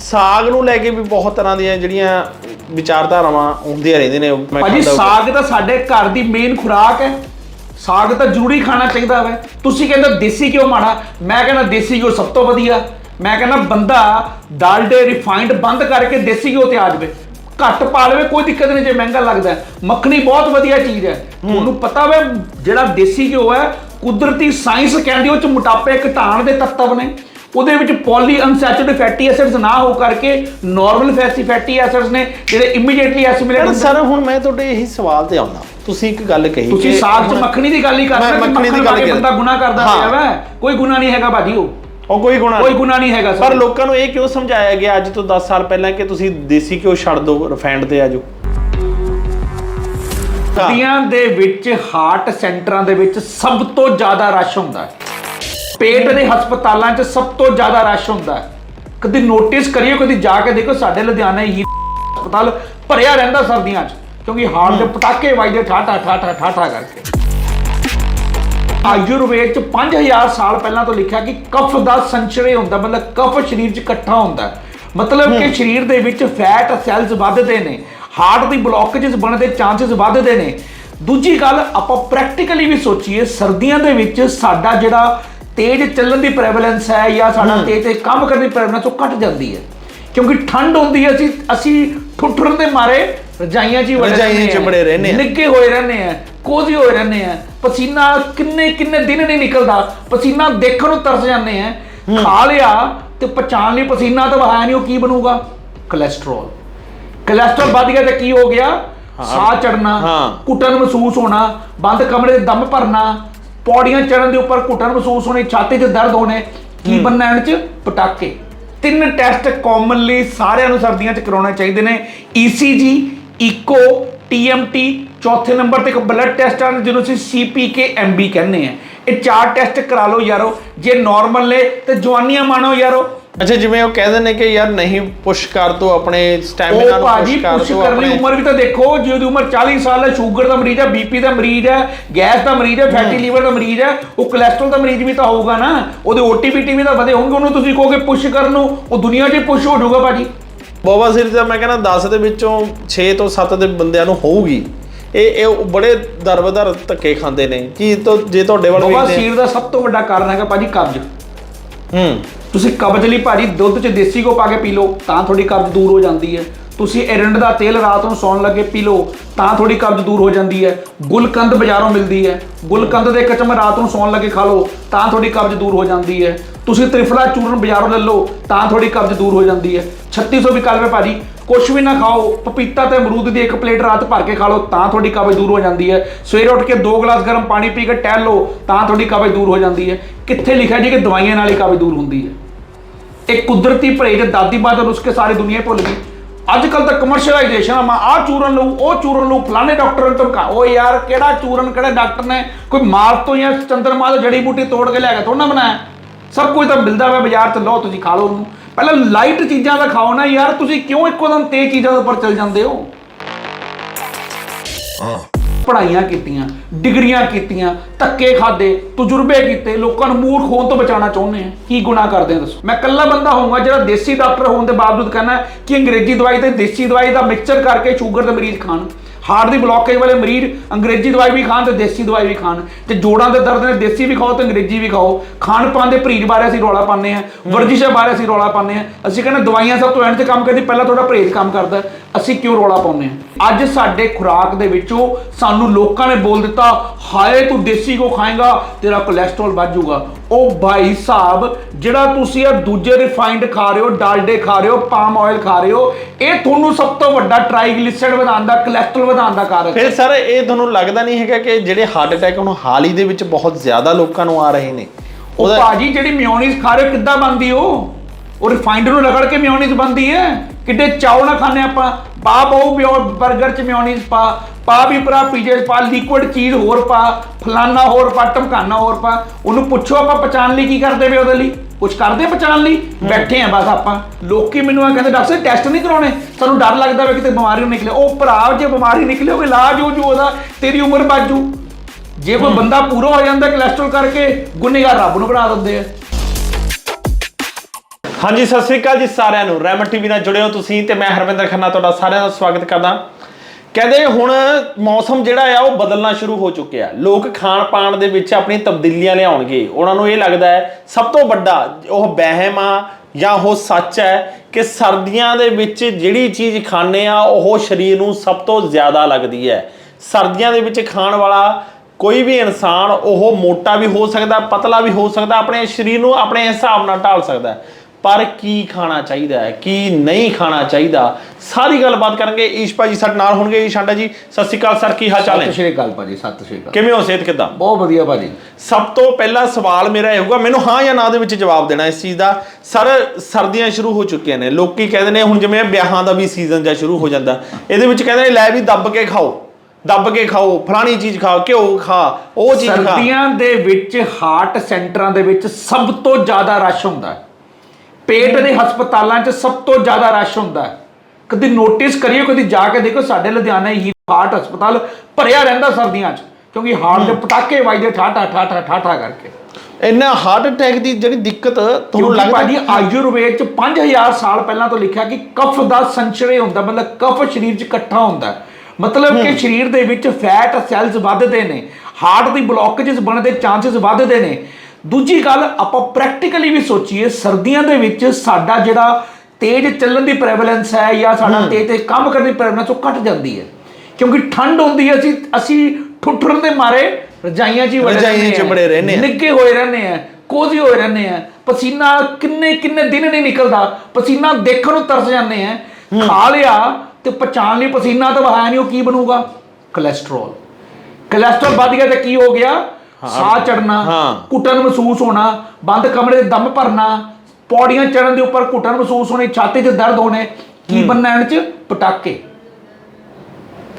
ਸਾਗ ਨੂੰ ਲੈ ਕੇ ਵੀ ਬਹੁਤ ਤਰ੍ਹਾਂ ਦੀਆਂ ਜਿਹੜੀਆਂ ਵਿਚਾਰਧਾਰਾਵਾਂ ਹੁੰਦੀਆਂ ਰਹਿੰਦੀਆਂ ਨੇ ਮੈਂ ਭਾਜੀ ਖਾਂਦਾ- ਸਾਗ ਤਾਂ ਸਾਡੇ ਘਰ ਦੀ ਮੇਨ ਖੁਰਾਕ ਹੈ। ਸਾਗ ਤਾਂ ਜ਼ਰੂਰੀ ਖਾਣਾ ਚਾਹੀਦਾ ਵੈ। ਤੁਸੀਂ ਕਹਿੰਦੇ ਦੇਸੀ ਘਿਓ ਮਾੜਾ ਮੈਂ ਕਹਿੰਦਾ ਦੇਸੀ ਘਿਓ ਸਭ ਤੋਂ ਵਧੀਆ। ਮੈਂ ਕਹਿੰਦਾ ਬੰਦਾ ਡਾਲਡੇ ਰਿਫਾਈਨਡ ਬੰਦ ਕਰਕੇ ਦੇਸੀ ਘਿਓ ਤੇ ਆ ਜਾਵੇ ਘੱਟ ਪਾ ਲਵੇ ਕੋਈ ਦਿੱਕਤ ਨਹੀਂ ਜੇ ਮਹਿੰਗਾ ਲੱਗਦਾ ਹੈ। ਮੱਖਣੀ ਬਹੁਤ ਵਧੀਆ ਚੀਜ਼ ਹੈ। ਤੁਹਾਨੂੰ ਪਤਾ ਵੇ ਜਿਹੜਾ ਦੇਸੀ ਘਿਓ ਹੈ ਕੁਦਰਤੀ ਸਾਇੰਸ ਕਹਿੰਦੀ ਉਹ ਚ ਮੋਟਾਪੇ ਘਟਾਉਣ ਦੇ ਤੱਤਵ ਨੇ। ਉਹਦੇ ਵਿੱਚ ਪੋਲੀ ਅਨਸੈਚੁਰੇਟਡ ਫੈਟੀ ਐਸਿਡਸ ਨਾ ਹੋ ਕਰਕੇ ਨਾਰਮਲ ਫੈਟੀ ਫੈਟੀ ਐਸਿਡਸ ਨੇ ਜਿਹੜੇ ਇਮੀਡੀਏਟਲੀ ਐਸਿਮਿਲੇਟ ਪਰ ਸਰ ਹੁਣ ਮੈਂ ਤੁਹਾਡੇ ਇਹੀ ਸਵਾਲ ਤੇ ਆਉਂਦਾ। ਤੁਸੀਂ ਇੱਕ ਗੱਲ ਕਹੀ ਤੁਸੀਂ ਸਾਗ 'ਚ ਮੱਖਣੀ ਦੀ ਗੱਲ ਹੀ ਕਰ ਰਹੇ ਹੋ ਮੱਖਣੀ ਦੀ ਗੱਲ ਬੰਦਾ ਗੁਨਾਹ ਕਰਦਾ। ਪਿਆ ਵਾ। ਕੋਈ ਗੁਨਾਹ ਨਹੀਂ ਹੈਗਾ ਭਾਜੀ ਉਹ। ਉਹ ਕੋਈ ਗੁਣਾ ਕੋਈ ਗੁਨਾਹ ਨਹੀਂ ਹੈਗਾ ਪਰ ਲੋਕਾਂ ਨੂੰ ਇਹ ਕਿਉਂ ਸਮਝਾਇਆ ਗਿਆ ਅੱਜ ਤੋਂ 10 ਸਾਲ ਪਹਿਲਾਂ ਕਿ ਤੁਸੀਂ ਦੇਸੀ ਘਿਓ ਛੱਡ ਦਿਓ ਰਿਫਾਈਨਡ ਤੇ ਆਜੋ ਸਰਦੀਆਂ ਦੇ ਵਿੱਚ ਹਾਰਟ ਸੈਂਟਰਾਂ ਦੇ ਵਿੱਚ ਸਭ ਤੋਂ ਜ਼ਿਆਦਾ ਰਸ਼ ਹੁੰਦਾ ਹੈ। ਪੇਟ ਦੇ ਹਸਪਤਾਲਾਂ 'ਚ ਸਭ ਤੋਂ ਜ਼ਿਆਦਾ ਰਸ਼ ਹੁੰਦਾ ਹੈ। ਕਦੀ ਨੋਟਿਸ ਕਰਿਓ ਕਦੀ ਜਾ ਕੇ ਦੇਖੋ ਸਾਡੇ ਲੁਧਿਆਣਾ ਹੀ ਹਸਪਤਾਲ ਭਰਿਆ ਰਹਿੰਦਾ ਸਰਦੀਆਂ 'ਚ ਕਿਉਂਕਿ ਹਾਰਟ ਦੇ ਪਟਾਕੇ ਵੱਜਦੇ ਠਾਠਾ ਠਾਠਾ ਠਾਠਾ ਕਰਕੇ। ਆਯੁਰਵੇਦ ਚ 5000 ਸਾਲ ਪਹਿਲਾਂ ਤੋਂ ਲਿਖਿਆ ਕਿ ਕਫ ਦਾ ਸੰਚਰੇ ਹੁੰਦਾ ਮਤਲਬ ਕਫ ਸਰੀਰ ਚ ਇਕੱਠਾ ਹੁੰਦਾ। ਮਤਲਬ ਕਿ ਸਰੀਰ ਦੇ ਵਿੱਚ ਫੈਟ ਸੈਲਸ ਵੱਧਦੇ ਨੇ ਹਾਰਟ ਦੀ ਬਲੌਕੇजेस ਬਣਨ ਦੇ ਚਾਂਸਸ ਵੱਧਦੇ ਨੇ। ਦੂਜੀ ਗੱਲ ਆਪਾਂ ਪ੍ਰੈਕਟੀਕਲੀ ਵੀ ਸੋਚੀਏ ਸਰਦੀਆਂ ਦੇ ਵਿੱਚ ਸਾਡਾ ਜਿਹੜਾ ਤੇਜ਼ ਚੱਲਣ ਦੀ ਪ੍ਰੈਵਲੈਂਸ ਹੈ ਜਾਂ ਸਾਡਾ ਤੇਜ਼ ਤੇ ਕੰਮ ਕਰਨ ਦੀ ਪ੍ਰੈਵਲੈਂਸ ਉਹ ਘਟ ਜਾਂਦੀ ਹੈ। ਕਿਉਂਕਿ ਠੰਡ ਹੁੰਦੀ ਹੈ ਅਸੀਂ ਅਸੀਂ ਠੁੱਠਰਨ ਦੇ ਮਾਰੇ ਰਜਾਈਆਂ 'ਚ ਹੀ ਵੜੇ ਰਜਾਈਆਂ 'ਚ। ਵੜੇ ਰਹਿੰਦੇ ਹਾਂ। ਨਿੱਘੇ ਹੋਏ ਰਹਿੰਦੇ ਆ ਕੋਜ਼ੀ ਹੋਏ ਰਹਿੰਦੇ ਆ ਪਸੀਨਾ ਕਿੰਨੇ ਕਿੰਨੇ ਦਿਨ ਨਹੀਂ ਨਿਕਲਦਾ। ਪਸੀਨਾ ਦੇਖਣ ਨੂੰ ਤਰਸ ਜਾਂਦੇ ਆ ਖਾ ਲਿਆ ਤੇ ਪਛਾਣ ਲਈ ਪਸੀਨਾ ਤਾਂ ਵਹਾਇਆ ਨਹੀਂ ਉਹ ਕੀ ਬਣੂਗਾ? ਕੋਲੇਸਟ੍ਰੋਲ ਕੋਲੇਸਟ੍ਰੋਲ ਵੱਧ ਗਿਆ ਤੇ ਕੀ ਹੋ ਗਿਆ? ਸਾਹ ਚੜਨਾ ਹਾਂ। ਘੁੱਟਣ ਮਹਿਸੂਸ ਹੋਣਾ ਬੰਦ ਕਮਰੇ ਦੇ ਦਮ ਭਰਨਾ ਪੌੜੀਆਂ ਚੜਨ ਦੇ ਉੱਪਰ ਘੁੱਟਣ ਮਹਿਸੂਸ ਹੋਣੀ ਛਾਤੀ 'ਚ ਦਰਦ ਹੋਣੇ ਕੀ ਬੰਨਣਾ ਇਹਨਾਂ 'ਚ? ਪਟਾਕੇ। ਤਿੰਨ ਟੈਸਟ ਕਾਮਨਲੀ ਸਾਰਿਆਂ ਨੂੰ ਸਰਦੀਆਂ 'ਚ ਕਰਾਉਣੇ ਚਾਹੀਦੇ ਨੇ। ECG ਇਕੋ TMT ਚੌਥੇ ਨੰਬਰ ਤੇ ਇੱਕ ਬਲੱਡ ਟੈਸਟ ਆ ਜਿਹਨੂੰ ਅਸੀਂ CPK MB ਕਹਿੰਦੇ ਆ। ਇਹ ਚਾਰ ਟੈਸਟ ਕਰਾ ਲਓ ਯਾਰੋ। ਜੇ ਨਾਰਮਲ ਨੇ ਤੇ ਜਵਾਨੀਆਂ ਮਾਣੋ ਯਾਰੋ। ਅੱਛਾ ਜਿਵੇਂ ਉਹ ਕਹਿੰਦੇ ਨੇ ਕਿ ਯਾਰ ਨਹੀਂ ਪੁਸ਼ ਕਰ ਦੋ ਆਪਣੇ ਸਟੈਮਿਨਾ ਨੂੰ ਪੁਸ਼ ਕਰ ਪੁਸ਼ ਦੋ ਕਰਨ ਦੀ ਆਪਣੇ ਉਮਰ ਵੀ ਤਾਂ ਦੇਖੋ ਜੇ ਉਹਦੀ ਉਮਰ 40 ਸਾਲ ਹੈ ਸ਼ੂਗਰ ਦਾ ਮਰੀਜ਼ ਹੈ ਬੀਪੀ ਦਾ ਮਰੀਜ਼ ਹੈ ਗੈਸ ਦਾ ਮਰੀਜ਼ ਹੈ ਫੈਟੀ ਲੀਵਰ ਦਾ ਮਰੀਜ਼ ਹੈ ਉਹ ਕੋਲੇਸਟ੍ਰੋਲ ਦਾ ਮਰੀਜ਼ ਵੀ ਤਾਂ ਹੋਊਗਾ ਨਾ। ਉਹਦੇ ਓਟੀਪੀਟੀ ਵੀ ਤਾਂ ਵਧੇ ਹੋਣਗੇ ਉਹਨੂੰ ਤੁਸੀਂ ਕਹੋਗੇ ਪੁਸ਼ ਕਰਨ ਨੂੰ ਉਹ ਦੁਨੀਆ 'ਚ ਪੁਸ਼ ਹੋ ਜਾਊਗਾ ਭਾਜੀ। ਬੋਬਾ ਸੀਰ ਦਾ ਮੈਂ ਕਹਿੰਦਾ 10 ਦੇ ਵਿੱਚੋਂ 6 ਤੋਂ 7 ਦੇ ਬੰਦਿਆਂ ਨੂੰ ਹੋਊਗੀ। ਇਹ ਇਹ ਬੜੇ ਦਰਬਦਰ ਧੱਕੇ ਖਾਂਦੇ ਨੇ। ਕੀ ਤੋਂ ਜੇ ਤੁਹਾਡੇ ਵੱਲ ਵੇਖਦੇ ਸੀਰ ਦਾ ਸਭ ਤੋਂ ਵੱਡਾ ਕਾਰਨ ਹੈਗਾ ਭਾਜੀ ਕਬਜ਼ ਹੂੰ। ਤੁਸੀਂ ਕਬਜ਼ ਲਈ ਭਾਜੀ ਦੁੱਧ 'ਚ ਦੇਸੀ ਘਿਓ ਪਾ ਕੇ ਪੀ ਲਓ, ਤਾਂ ਤੁਹਾਡੀ ਕਬਜ਼ ਦੂਰ ਹੋ ਜਾਂਦੀ ਹੈ। ਤੁਸੀਂ ਐਰੰਡ ਦਾ ਤੇਲ ਰਾਤ ਨੂੰ ਸੌਣ ਲੱਗੇ ਪੀ ਲਓ, ਤਾਂ ਤੁਹਾਡੀ ਕਬਜ਼ ਦੂਰ ਹੋ ਜਾਂਦੀ ਹੈ। ਗੁਲਕੰਦ ਬਾਜ਼ਾਰੋਂ ਮਿਲਦੀ ਹੈ। ਗੁਲਕੰਦ ਦੇ ਕਚਮ ਰਾਤ ਨੂੰ ਸੌਣ ਲੱਗੇ ਖਾ ਲਓ, ਤਾਂ ਤੁਹਾਡੀ ਕਬਜ਼ ਦੂਰ ਹੋ ਜਾਂਦੀ ਹੈ। ਤੁਸੀਂ ਤ੍ਰਿਫਲਾ ਚੂਰਨ ਬਾਜ਼ਾਰੋਂ ਲੈ ਲਓ, ਤਾਂ ਤੁਹਾਡੀ ਕਬਜ਼ ਦੂਰ ਹੋ ਜਾਂਦੀ ਹੈ। 3600 ਵੀ ਕਲਵੇ ਭਾਜੀ, ਕੁਛ ਵੀ ਨਾ ਖਾਓ, ਪਪੀਤਾ ਤੇ ਅਮਰੂਦ ਦੀ ਇੱਕ ਪਲੇਟ ਰਾਤ ਭਰ ਕੇ ਖਾ ਲਓ, ਤਾਂ ਤੁਹਾਡੀ ਕਬਜ਼ ਦੂਰ ਹੋ ਜਾਂਦੀ ਹੈ। ਸਵੇਰੇ ਉੱਠ ਕੇ ਦੋ ਗਲਾਸ ਗਰਮ ਪਾਣੀ ਪੀ ਕੇ ਟਹਿਲ ਲਓ, ਤਾਂ ਤੁਹਾਡੀ ਕਬਜ਼ ਦੂਰ ਹੋ ਜਾਂਦੀ ਹੈ। ਕਿੱਥੇ ਲਿਖਿਆ ਜੀ ਕਿ ਦਵਾਈਆਂ ਨਾਲ ਹੀ ਕਬਜ਼ ਦੂਰ ਹੁੰਦੀ ਹੈ? ਇਹ ਕੁਦਰਤੀ ਪਰਹੇਜ ਦਾਦੀ ਬਾਦ ਨੁਸਖੇ ਸਾਰੀ ਦੁਨੀਆ ਭੁੱਲ ਗਈ। ਅੱਜ ਕੱਲ ਤਾਂ ਕਮਰਸ਼ੀਅਲਾਈਜੇਸ਼ਨ ਆ, ਮੈਂ ਚੂਰਨ ਲਊ, ਉਹ ਚੂਰਨ ਲਊ, ਫਲਾਣੇ ਡਾਕਟਰ ਨੂੰ ਧਮਕਾ। ਉਹ ਯਾਰ, ਕਿਹੜਾ ਚੂਰਨ, ਕਿਹੜੇ ਡਾਕਟਰ ਨੇ ਕੋਈ ਮਾਰ ਤੋਂ ਜਾਂ ਚੰਦਰਮਾ ਤੋਂ ਜੜੀ ਬੂਟੀ ਤੋੜ ਕੇ ਲਿਆ ਕੇ ਥੋੜਾ ਬਣਾਇਆ। ਸਭ ਕੁਝ ਤਾਂ ਮਿਲਦਾ ਵਾ ਬਾਜ਼ਾਰ ਚ, ਲਓ ਤੁਸੀਂ ਖਾ ਲਓ ਉਹਨੂੰ। ਪਹਿਲਾਂ ਲਾਈਟ ਚੀਜ਼ਾਂ ਦਾ ਖਾਓ ਨਾ, ਯਾਰ, ਤੁਸੀਂ ਕਿਉਂ ਇੱਕੋ ਦਮ ਤੇਜ਼ ਚੀਜ਼ਾਂ ਦੇ ਉੱਪਰ ਚੱਲ ਜਾਂਦੇ ਹੋ। ਪੜ੍ਹਾਈਆਂ ਕੀਤੀਆਂ, ਡਿਗਰੀਆਂ ਕੀਤੀਆਂ, ਧੱਕੇ ਖਾਦੇ ਤਜਰਬੇ ਕੀਤੇ, ਲੋਕਾਂ ਨੂੰ ਮੂਰਖ ਹੋਣ ਤੋਂ ਬਚਾਉਣਾ ਚਾਹੁੰਦੇ ਆ। ਕੀ ਗੁਨਾਹ ਕਰਦੇ ਆ ਦੱਸੋ? ਮੈਂ ਇਕੱਲਾ ਬੰਦਾ ਹੋਊਗਾ ਜਿਹੜਾ ਦੇਸੀ ਡਾਕਟਰ ਹੋਣ ਦੇ ਬਾਵਜੂਦ ਕਹਿੰਦਾ ਕਿ ਅੰਗਰੇਜ਼ੀ ਦਵਾਈ ਤੇ ਦੇਸੀ ਦਵਾਈ ਦਾ ਮਿਕਸਚਰ ਕਰਕੇ ਸ਼ੂਗਰ ਦੇ ਮਰੀਜ਼ ਖਾਣ। ਹਾਰਟ ਦੀ ਬਲੌਕੇਜ ਵਾਲੇ ਮਰੀਜ਼ ਅੰਗਰੇਜ਼ੀ ਦਵਾਈ ਵੀ ਖਾਣ ਤੇ ਦੇਸੀ ਦਵਾਈ ਵੀ ਖਾਣ। ਤੇ ਜੋੜਾਂ ਦੇ ਦਰਦ ਨੇ ਦੇਸੀ ਵੀ ਖਾਓ ਤੇ ਅੰਗਰੇਜ਼ੀ ਵੀ ਖਾਓ। ਖਾਣ ਪਾਣ ਦੇ ਪਰਹੇਜ਼ ਬਾਰੇ ਅਸੀਂ ਰੌਲਾ ਪਾਉਂਦੇ ਆ ਵਰਜਿਸ਼ਾਂ ਬਾਰੇ ਅਸੀਂ ਰੌਲਾ ਪਾਉਂਦੇ ਆ ਅਸੀਂ ਕਹਿੰਦੇ ਦਵਾਈਆਂ ਸਭ ਤੋਂ ਐਂਡ ਤੇ ਕੰਮ ਕਰਦੀ ਪਹਿਲਾਂ ਤੁਹਾਡਾ ਪਰਹੇਜ਼ ਕੰਮ ਕਰਦਾ। ਅਸੀਂ ਕਿਉਂ ਰੌਲਾ ਪਾਉਂਦੇ ਆ ਅੱਜ ਸਾਡੇ ਖੁਰਾਕ ਦੇ ਵਿੱਚੋਂ ਸਾਨੂੰ ਲੋਕਾਂ ਨੇ ਬੋਲ ਦਿੱਤਾ ਹਾਏ ਤੂੰ ਦੇਸੀ ਕੋ ਖਾਏਗਾ? ਤੇਰਾ ਕੋਲੇਸਟ੍ਰੋਲ ਵੱਧ ਜਾਊਗਾ। ਉਹ ਭਾਈ ਸਾਹਿਬ ਜਿਹੜਾ ਤੁਸੀਂ ਇਹ ਦੂਜੇ ਰਿਫਾਈਨਡ ਖਾ ਰਹੇ ਹੋ ਡਾਲਡੇ ਖਾ ਰਹੇ ਹੋ ਪਾਮ ਆਇਲ ਖਾ ਰਹੇ ਹੋ ਇਹ ਤੁਹਾਨੂੰ ਸਭ ਤੋਂ ਵੱਡਾ ਟ੍ਰਾਈਗਲਿਸਰਾਈਡ ਵਧਾਉਣ ਦਾ ਕੋਲੇਸਟ੍ਰੋਲ ਵਧਾਉਣ ਦਾ ਕਾਰਨ ਹੈ। ਫਿਰ ਸਰ ਇਹ ਤੁਹਾਨੂੰ ਲੱਗਦਾ ਨਹੀਂ ਹੈਗਾ ਕਿ ਜਿਹੜੇ ਹਾਰਟ ਅਟੈਕ ਹੁਣ ਹਾਲ ਹੀ ਦੇ ਵਿੱਚ ਬਹੁਤ ਜ਼ਿਆਦਾ ਲੋਕਾਂ ਨੂੰ ਆ ਰਹੇ ਨੇ? ਉਹ ਭਾਜੀ ਜਿਹੜੀ ਮਿਓਨੀਜ਼ ਖਾ ਰਹੇ ਹੋ ਕਿੱਦਾਂ ਬਣਦੀ ਉਹ? ਉਹ ਰਿਫਾਈਨਡ ਨੂੰ ਰਗੜ ਕੇ ਮਿਓਨੀਜ਼ ਬਣਦੀ ਹੈ? ਕਿੱਡੇ ਚਾਉ ਨਾ ਖਾਣੇ ਆਪਾਂ। ਪਾ ਬਹੁ 버ਗਰ ਚ ਮਿਓਨੀਜ਼ ਪਾ ਪਾ ਵੀ ਭਰਾ ਪੀਜੇ ਪਾ ਲਿਕੁਇਡ ਚੀਜ਼ ਹੋਰ ਪਾ ਫਲਾਨਾ ਹੋਰ ਪਾ ਟਮਕਾਨਾ ਹੋਰ ਪਾ। ਉਹਨੂੰ ਪੁੱਛੋ ਆਪਾਂ ਪਛਾਣ ਲਈ ਕੀ ਕਰਦੇ ਵੇ ਉਹਦੇ ਲਈ? ਕੁਝ ਕਰਦੇ ਪਛਾਣ ਲਈ? ਬੈਠੇ ਆ ਬਸ ਆਪਾਂ। ਲੋਕੀ ਮੈਨੂੰ ਆ ਕਹਿੰਦੇ ਡਾਕਟਰ ਸਾਹਿਬ ਟੈਸਟ ਨਹੀਂ ਕਰਾਉਣੇ। ਸਾਨੂੰ ਡਰ ਲੱਗਦਾ ਵੇ ਕਿਤੇ ਬਿਮਾਰੀ ਨੂੰ ਨਿਕਲੇ। ਉਹ ਭਰਾ ਜੇ ਬਿਮਾਰੀ ਨਿਕਲੇ ਹੋਵੇ ਇਲਾਜ ਹੋ ਜੂ ਉਹਦਾ। ਤੇਰੀ ਉਮਰ ਬਾਜੂ ਜੇ। ਕੋਈ ਬੰਦਾ ਪੂਰਾ ਹੋ ਜਾਂਦਾ ਕੋਲੇਸਟ੍ਰੋਲ ਕਰਕੇ ਗੁਨੇਗਾਰ ਰੱਬ ਨੂੰ ਬਣਾ ਦਿੰਦੇ ਆ। ਹਾਂਜੀ ਸਤਿ ਸ੍ਰੀ ਅਕਾਲ ਜੀ ਸਾਰਿਆਂ ਨੂੰ। ਰੈਮਨ ਟੀਵੀ ਨਾਲ ਜੁੜੇ ਹੋ ਤੁਸੀਂ ਤੇ ਮੈਂ ਹਰਵਿੰਦਰ ਖੰਨਾ ਤੁਹਾਡਾ ਸਾਰਿਆਂ ਦਾ ਸਵਾਗਤ ਕਰਦਾ। ਕਹਿੰਦੇ ਹੁਣ ਮੌਸਮ ਜਿਹੜਾ ਆ ਉਹ ਬਦਲਣਾ ਸ਼ੁਰੂ ਹੋ ਚੁੱਕਿਆ ਲੋਕ ਖਾਣ ਪਾਣ ਦੇ ਵਿੱਚ ਆਪਣੀ ਤਬਦੀਲੀਆਂ ਲਿਆਉਣਗੇ। ਉਹਨਾਂ ਨੂੰ ਇਹ ਲੱਗਦਾ ਹੈ, ਸਭ ਤੋਂ ਵੱਡਾ ਉਹ ਵਹਿਮ ਆ ਜਾਂ ਉਹ ਸੱਚ ਹੈ ਕਿ ਸਰਦੀਆਂ ਦੇ ਵਿੱਚ ਜਿਹੜੀ ਚੀਜ਼ ਖਾਂਦੇ ਆ, ਉਹ ਸਰੀਰ ਨੂੰ ਸਭ ਤੋਂ ਜ਼ਿਆਦਾ ਲੱਗਦੀ ਹੈ। ਸਰਦੀਆਂ ਦੇ ਵਿੱਚ ਖਾਣ ਵਾਲਾ ਕੋਈ ਵੀ ਇਨਸਾਨ ਉਹ ਮੋਟਾ ਵੀ ਹੋ ਸਕਦਾ, ਪਤਲਾ ਵੀ ਹੋ ਸਕਦਾ, ਆਪਣੇ ਸਰੀਰ ਨੂੰ ਆਪਣੇ ਹਿਸਾਬ ਨਾਲ ਢਾਲ ਸਕਦਾ ਪਰ ਕੀ ਖਾਣਾ ਚਾਹੀਦਾ ਹੈ ਕੀ ਨਹੀਂ ਖਾਣਾ ਚਾਹੀਦਾ? ਸਾਰੀ ਗੱਲਬਾਤ ਕਰਾਂਗੇ ਈਸ਼ ਭਾਜੀ ਸਾਡੇ ਨਾਲ ਹੋਣਗੇ। ਈਸ਼ ਆਂਡਾ ਜੀ ਸਤਿ ਸ਼੍ਰੀ ਅਕਾਲ ਸਰ ਕੀ ਹਾਲ ਚਾਲ ਸਤਿ ਹੈ ਸ਼੍ਰੀ ਅਕਾਲ ਭਾਜੀ ਸਤਿ ਸ਼੍ਰੀ ਅਕਾਲ। ਕਿਵੇਂ ਹੋ ਸਿਹਤ ਕਿਦਾਂ? ਬਹੁਤ ਵਧੀਆ ਭਾਜੀ। ਸਭ ਤੋਂ ਪਹਿਲਾ ਸਵਾਲ ਮੇਰਾ ਇਹ ਹੋਊਗਾ ਮੈਨੂੰ ਹਾਂ ਜਾਂ ਨਾ ਦੇ ਵਿੱਚ ਜਵਾਬ ਦੇਣਾ ਇਸ ਚੀਜ਼ ਦਾ। ਸਰ ਸਰਦੀਆਂ ਸ਼ੁਰੂ ਹੋ ਚੁੱਕੀਆਂ ਨੇ। ਲੋਕੀ ਕਹਿੰਦੇ ਨੇ ਹੁਣ ਜਿਵੇਂ ਵਿਆਹਾਂ ਦਾ ਵੀ ਸੀਜ਼ਨ ਜਾਂ ਸ਼ੁਰੂ ਹੋ ਜਾਂਦਾ। ਇਹਦੇ ਵਿੱਚ ਕਹਿੰਦੇ ਨੇ ਲੈ ਵੀ ਦੱਬ ਕੇ ਖਾਓ ਦੱਬ ਕੇ ਖਾਓ ਫਲਾਣੀ ਚੀਜ਼ ਖਾ ਘਿਓ ਖਾ ਉਹ ਚੀਜ਼ ਖਾ। ਸਰਦੀਆਂ ਦੇ ਵਿੱਚ ਹਾਰਟ ਸੈਂਟਰਾਂ ਦੇ ਵਿੱਚ ਸਭ ਤੋਂ ਜ਼ਿਆਦਾ ਰਸ਼ ਹੁੰਦਾ ਹੈ। ਪੇਟ ਦੇ ਹਸਪਤਾਲਾਂ 'ਚ ਸਭ ਤੋਂ ਜ਼ਿਆਦਾ ਰਸ਼ ਹੁੰਦਾ ਹੈ। ਕਦੀ ਨੋਟਿਸ ਕਰਿਓ ਕਦੀ ਜਾ ਕੇ ਦੇਖੋ ਸਾਡੇ ਲੁਧਿਆਣਾ ਹੀ ਹਾਰਟ ਹਸਪਤਾਲ ਭਰਿਆ ਰਹਿੰਦਾ ਸਰਦੀਆਂ 'ਚ ਕਿਉਂਕਿ ਹਾਰਟ ਦੇ ਪਟਾਕੇ ਵੱਜਦੇ ਠਾਠਾ ਠਾਠਾ ਠਾਠਾ ਕਰਕੇ। ਇੰਨਾ ਹਾਰਟ ਅਟੈਕ ਦੀ ਜਿਹੜੀ ਦਿੱਕਤ ਤੁਹਾਨੂੰ ਲੱਗਦਾ? ਭਾਜੀ ਆਯੁਰਵੇਦ ਚ 5000 ਸਾਲ ਪਹਿਲਾਂ ਤੋਂ ਲਿਖਿਆ ਕਿ ਕਫ ਦਾ ਸੰਚਰੇ ਹੁੰਦਾ ਮਤਲਬ ਕਫ ਸਰੀਰ 'ਚ ਇਕੱਠਾ ਹੁੰਦਾ। ਮਤਲਬ ਕਿ ਸਰੀਰ ਦੇ ਵਿੱਚ ਫੈਟ ਸੈਲਸ ਵੱਧਦੇ ਨੇ ਹਾਰਟ ਦੀ ਬਲੌਕੇजेस ਬਣਨ ਦੇ ਚਾਂਸਸ ਵੱਧਦੇ ਨੇ। ਦੂਜੀ ਗੱਲ ਆਪਾਂ ਪ੍ਰੈਕਟੀਕਲੀ ਵੀ ਸੋਚੀਏ ਸਰਦੀਆਂ ਦੇ ਵਿੱਚ ਸਾਡਾ ਜਿਹੜਾ ਤੇਜ਼ ਚੱਲਣ ਦੀ ਪ੍ਰੈਵਲੈਂਸ ਹੈ ਜਾਂ ਸਾਡਾ ਤੇਜ਼ ਤੇ ਕੰਮ ਕਰਨ ਦੀ ਪ੍ਰੈਵਲੈਂਸ ਉਹ ਘਟ ਜਾਂਦੀ ਹੈ। ਕਿਉਂਕਿ ਠੰਡ ਹੁੰਦੀ ਹੈ ਅਸੀਂ ਅਸੀਂ ਠੁੱਠਰਨ ਦੇ ਮਾਰੇ ਰਜਾਈਆਂ 'ਚ ਹੀ ਵੜੇ ਰਜਾਈਆਂ 'ਚ ਹਾਂ। ਬੜੇ ਰਹਿੰਦੇ ਹਾਂ। ਨਿੱਘੇ ਹੋਏ ਰਹਿੰਦੇ ਆ ਕੋਜ਼ੀ ਹੋਏ ਰਹਿੰਦੇ ਆ ਪਸੀਨਾ ਕਿੰਨੇ ਕਿੰਨੇ ਦਿਨ ਨਹੀਂ ਨਿਕਲਦਾ। ਪਸੀਨਾ ਦੇਖਣ ਨੂੰ ਤਰਸ ਜਾਂਦੇ ਆ ਖਾ ਲਿਆ ਤੇ ਪਚਾਣ ਲਈ ਪਸੀਨਾ ਤਾਂ ਵਹਾਇਆ ਨਹੀਂ ਉਹ ਕੀ ਬਣੂਗਾ? ਕੋਲੇਸਟ੍ਰੋਲ ਕੋਲੇਸਟ੍ਰੋਲ ਵੱਧ ਗਿਆ ਤੇ ਕੀ ਹੋ ਗਿਆ? ਸਾਹ ਚੜਨਾ ਹਾਂ। ਘੁੱਟਣ ਮਹਿਸੂਸ ਹੋਣਾ ਬੰਦ ਕਮਰੇ ਦੇ ਦਮ ਭਰਨਾ ਪੌੜੀਆਂ ਚੜਨ ਦੇ ਉੱਪਰ ਘੁੱਟਣ ਮਹਿਸੂਸ ਹੋਣੇ ਛਾਤੀ 'ਚ ਦਰਦ ਹੋਣੇ ਕੀ ਇਹਨਾਂ 'ਚ? ਪਟਾਕੇ।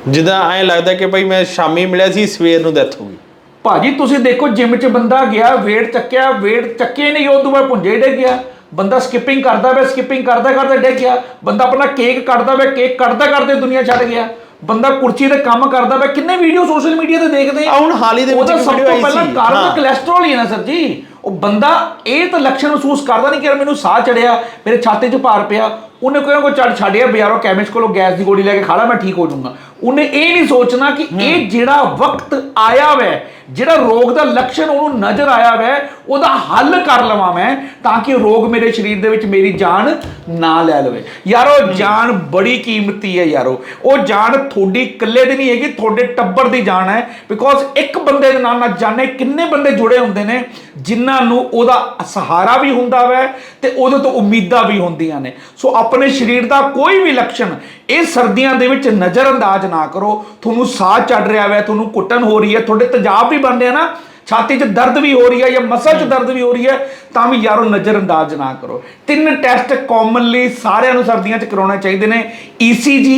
ਜਿੱਦਾਂ ਐਂ ਲੱਗਦਾ ਕਿ ਭਾਈ ਮੈਂ ਸ਼ਾਮੀ ਮਿਲਿਆ ਸੀ ਸਵੇਰ ਨੂੰ ਡੈਥ ਹੋ ਗਈ। ਭਾਜੀ ਤੁਸੀਂ ਦੇਖੋ ਜਿਮ 'ਚ ਬੰਦਾ ਗਿਆ weight ਚੱਕਿਆ weight ਚੱਕੇ ਨਹੀਂ ਉਹ ਤੋਂ ਬਾਅਦ ਪੁੰਜੇ ਡਿੱਗ ਗਿਆ। ਬੰਦਾ ਸਕਿਪਿੰਗ ਕਰਦਾ ਵੇ ਸਕਿਪਿੰਗ ਕਰਦਾ ਕਰਦਾ ਡਿੱਗ ਗਿਆ। ਬੰਦਾ ਆਪਣਾ ਕੇਕ ਕੱਟਦਾ ਵੇ ਕੇਕ ਕੱਟਦਾ ਕਰਦੇ ਦੁਨੀਆ ਛੱਡ ਗਿਆ। ਬੰਦਾ ਕੁਰਸੀ ਤੇ ਕੰਮ ਕਰਦਾ ਵੇ ਕਿੰਨੇ ਵੀਡੀਓ ਸੋਸ਼ਲ ਮੀਡੀਆ ਤੇ ਦੇਖਦੇ ਆ ਹੁਣ ਹਾਲ ਦੇ ਵਿੱਚ ਉਹਦਾ ਸਭ ਤੋਂ ਪਹਿਲਾਂ। ਕਾਰਨ ਤਾਂ। ਕੋਲੇਸਟ੍ਰੋਲ ਹੀ ਹੈ ਨਾ ਸਰ ਜੀ ਉਹ ਬੰਦਾ ਇਹ ਤਾਂ ਲੱਛਣ ਮਹਿਸੂਸ ਕਰਦਾ ਨਹੀਂ ਕਿ ਯਾਰ ਮੈਨੂੰ ਸਾਹ ਚੜਿਆ ਮੇਰੇ ਛਾਤੀ 'ਚ ਭਾਰ ਪਿਆ ਉਹਨੇ ਕੋਈ ਨਾ ਕੋਈ ਛੱਡ ਛੱਡਿਆ ਬਾਜ਼ਾਰੋਂ ਕੈਮਿਸਟ ਕੋਲੋਂ ਗੈਸ ਦੀ ਗੋਲੀ ਲੈ ਕੇ ਖਾ ਲਾ ਮੈਂ ਠੀਕ ਹੋ ਜਾਊਂਗਾ ਉਹਨੇ ਇਹ ਨਹੀਂ ਸੋਚਣਾ ਕਿ ਇਹ ਜਿਹੜਾ ਵਕਤ ਆਇਆ ਵੈ ਜਿਹੜਾ ਰੋਗ ਦਾ ਲੱਛਣ ਉਹਨੂੰ ਨਜ਼ਰ ਆਇਆ ਵੈ ਉਹਦਾ ਹੱਲ ਕਰ ਲਵਾਂ ਮੈਂ ਤਾਂ ਕਿ ਰੋਗ ਮੇਰੇ ਸਰੀਰ ਦੇ ਵਿੱਚ ਮੇਰੀ ਜਾਨ ਨਾ ਲੈ ਲਵੇ। ਯਾਰੋ ਜਾਨ ਬੜੀ ਕੀਮਤੀ ਹੈ ਯਾਰੋ। ਉਹ ਜਾਨ ਤੁਹਾਡੀ ਇਕੱਲੇ ਦੀ ਨਹੀਂ ਹੈਗੀ ਤੁਹਾਡੇ ਟੱਬਰ ਦੀ ਜਾਨ ਹੈ। ਬਿਕੋਜ਼ ਇੱਕ ਬੰਦੇ ਦੇ ਨਾਲ ਨਾ ਜਾਣੇ ਕਿੰਨੇ ਬੰਦੇ ਜੁੜੇ ਹੁੰਦੇ ਨੇ ਜਿਨ੍ਹਾਂ ਨੂੰ ਉਹਦਾ ਸਹਾਰਾ ਵੀ ਹੁੰਦਾ ਵੈ ਤੇ ਉਹਦੇ ਤੋਂ ਉਮੀਦਾਂ ਵੀ ਹੁੰਦੀਆਂ ਨੇ। ਸੋ ਆਪਣੇ ਸਰੀਰ ਦਾ ਕੋਈ ਵੀ ਲੱਛਣ ਇਹ ਸਰਦੀਆਂ ਦੇ ਵਿੱਚ ਨਜ਼ਰ ਅੰਦਾਜ਼ ਨਾ ਕਰੋ। ਤੁਹਾਨੂੰ ਸਾਹ ਚੜ ਰਿਹਾ ਵੈ, ਤੁਹਾਨੂੰ ਕੁੱਟਣ ਹੋ ਰਹੀ ਹੈ। ਤੁਹਾਡੇ ਤੇਜ਼ਾਬ ਵੀ ਬਣ ਰਿਹਾ ਨਾ, ਛਾਤੀ 'ਚ ਦਰਦ ਵੀ ਹੋ ਰਹੀ ਹੈ ਜਾਂ ਮਸਲ 'ਚ ਦਰਦ ਵੀ ਹੋ ਰਹੀ ਹੈ, ਤਾਂ ਵੀ ਯਾਰੋ ਨਜ਼ਰ ਅੰਦਾਜ਼ ਨਾ ਕਰੋ। ਤਿੰਨ ਟੈਸਟ ਕਾਮਨਲੀ ਸਾਰਿਆਂ ਨੂੰ ਸਰਦੀਆਂ 'ਚ ਕਰਾਉਣੇ ਚਾਹੀਦੇ ਨੇ। ECG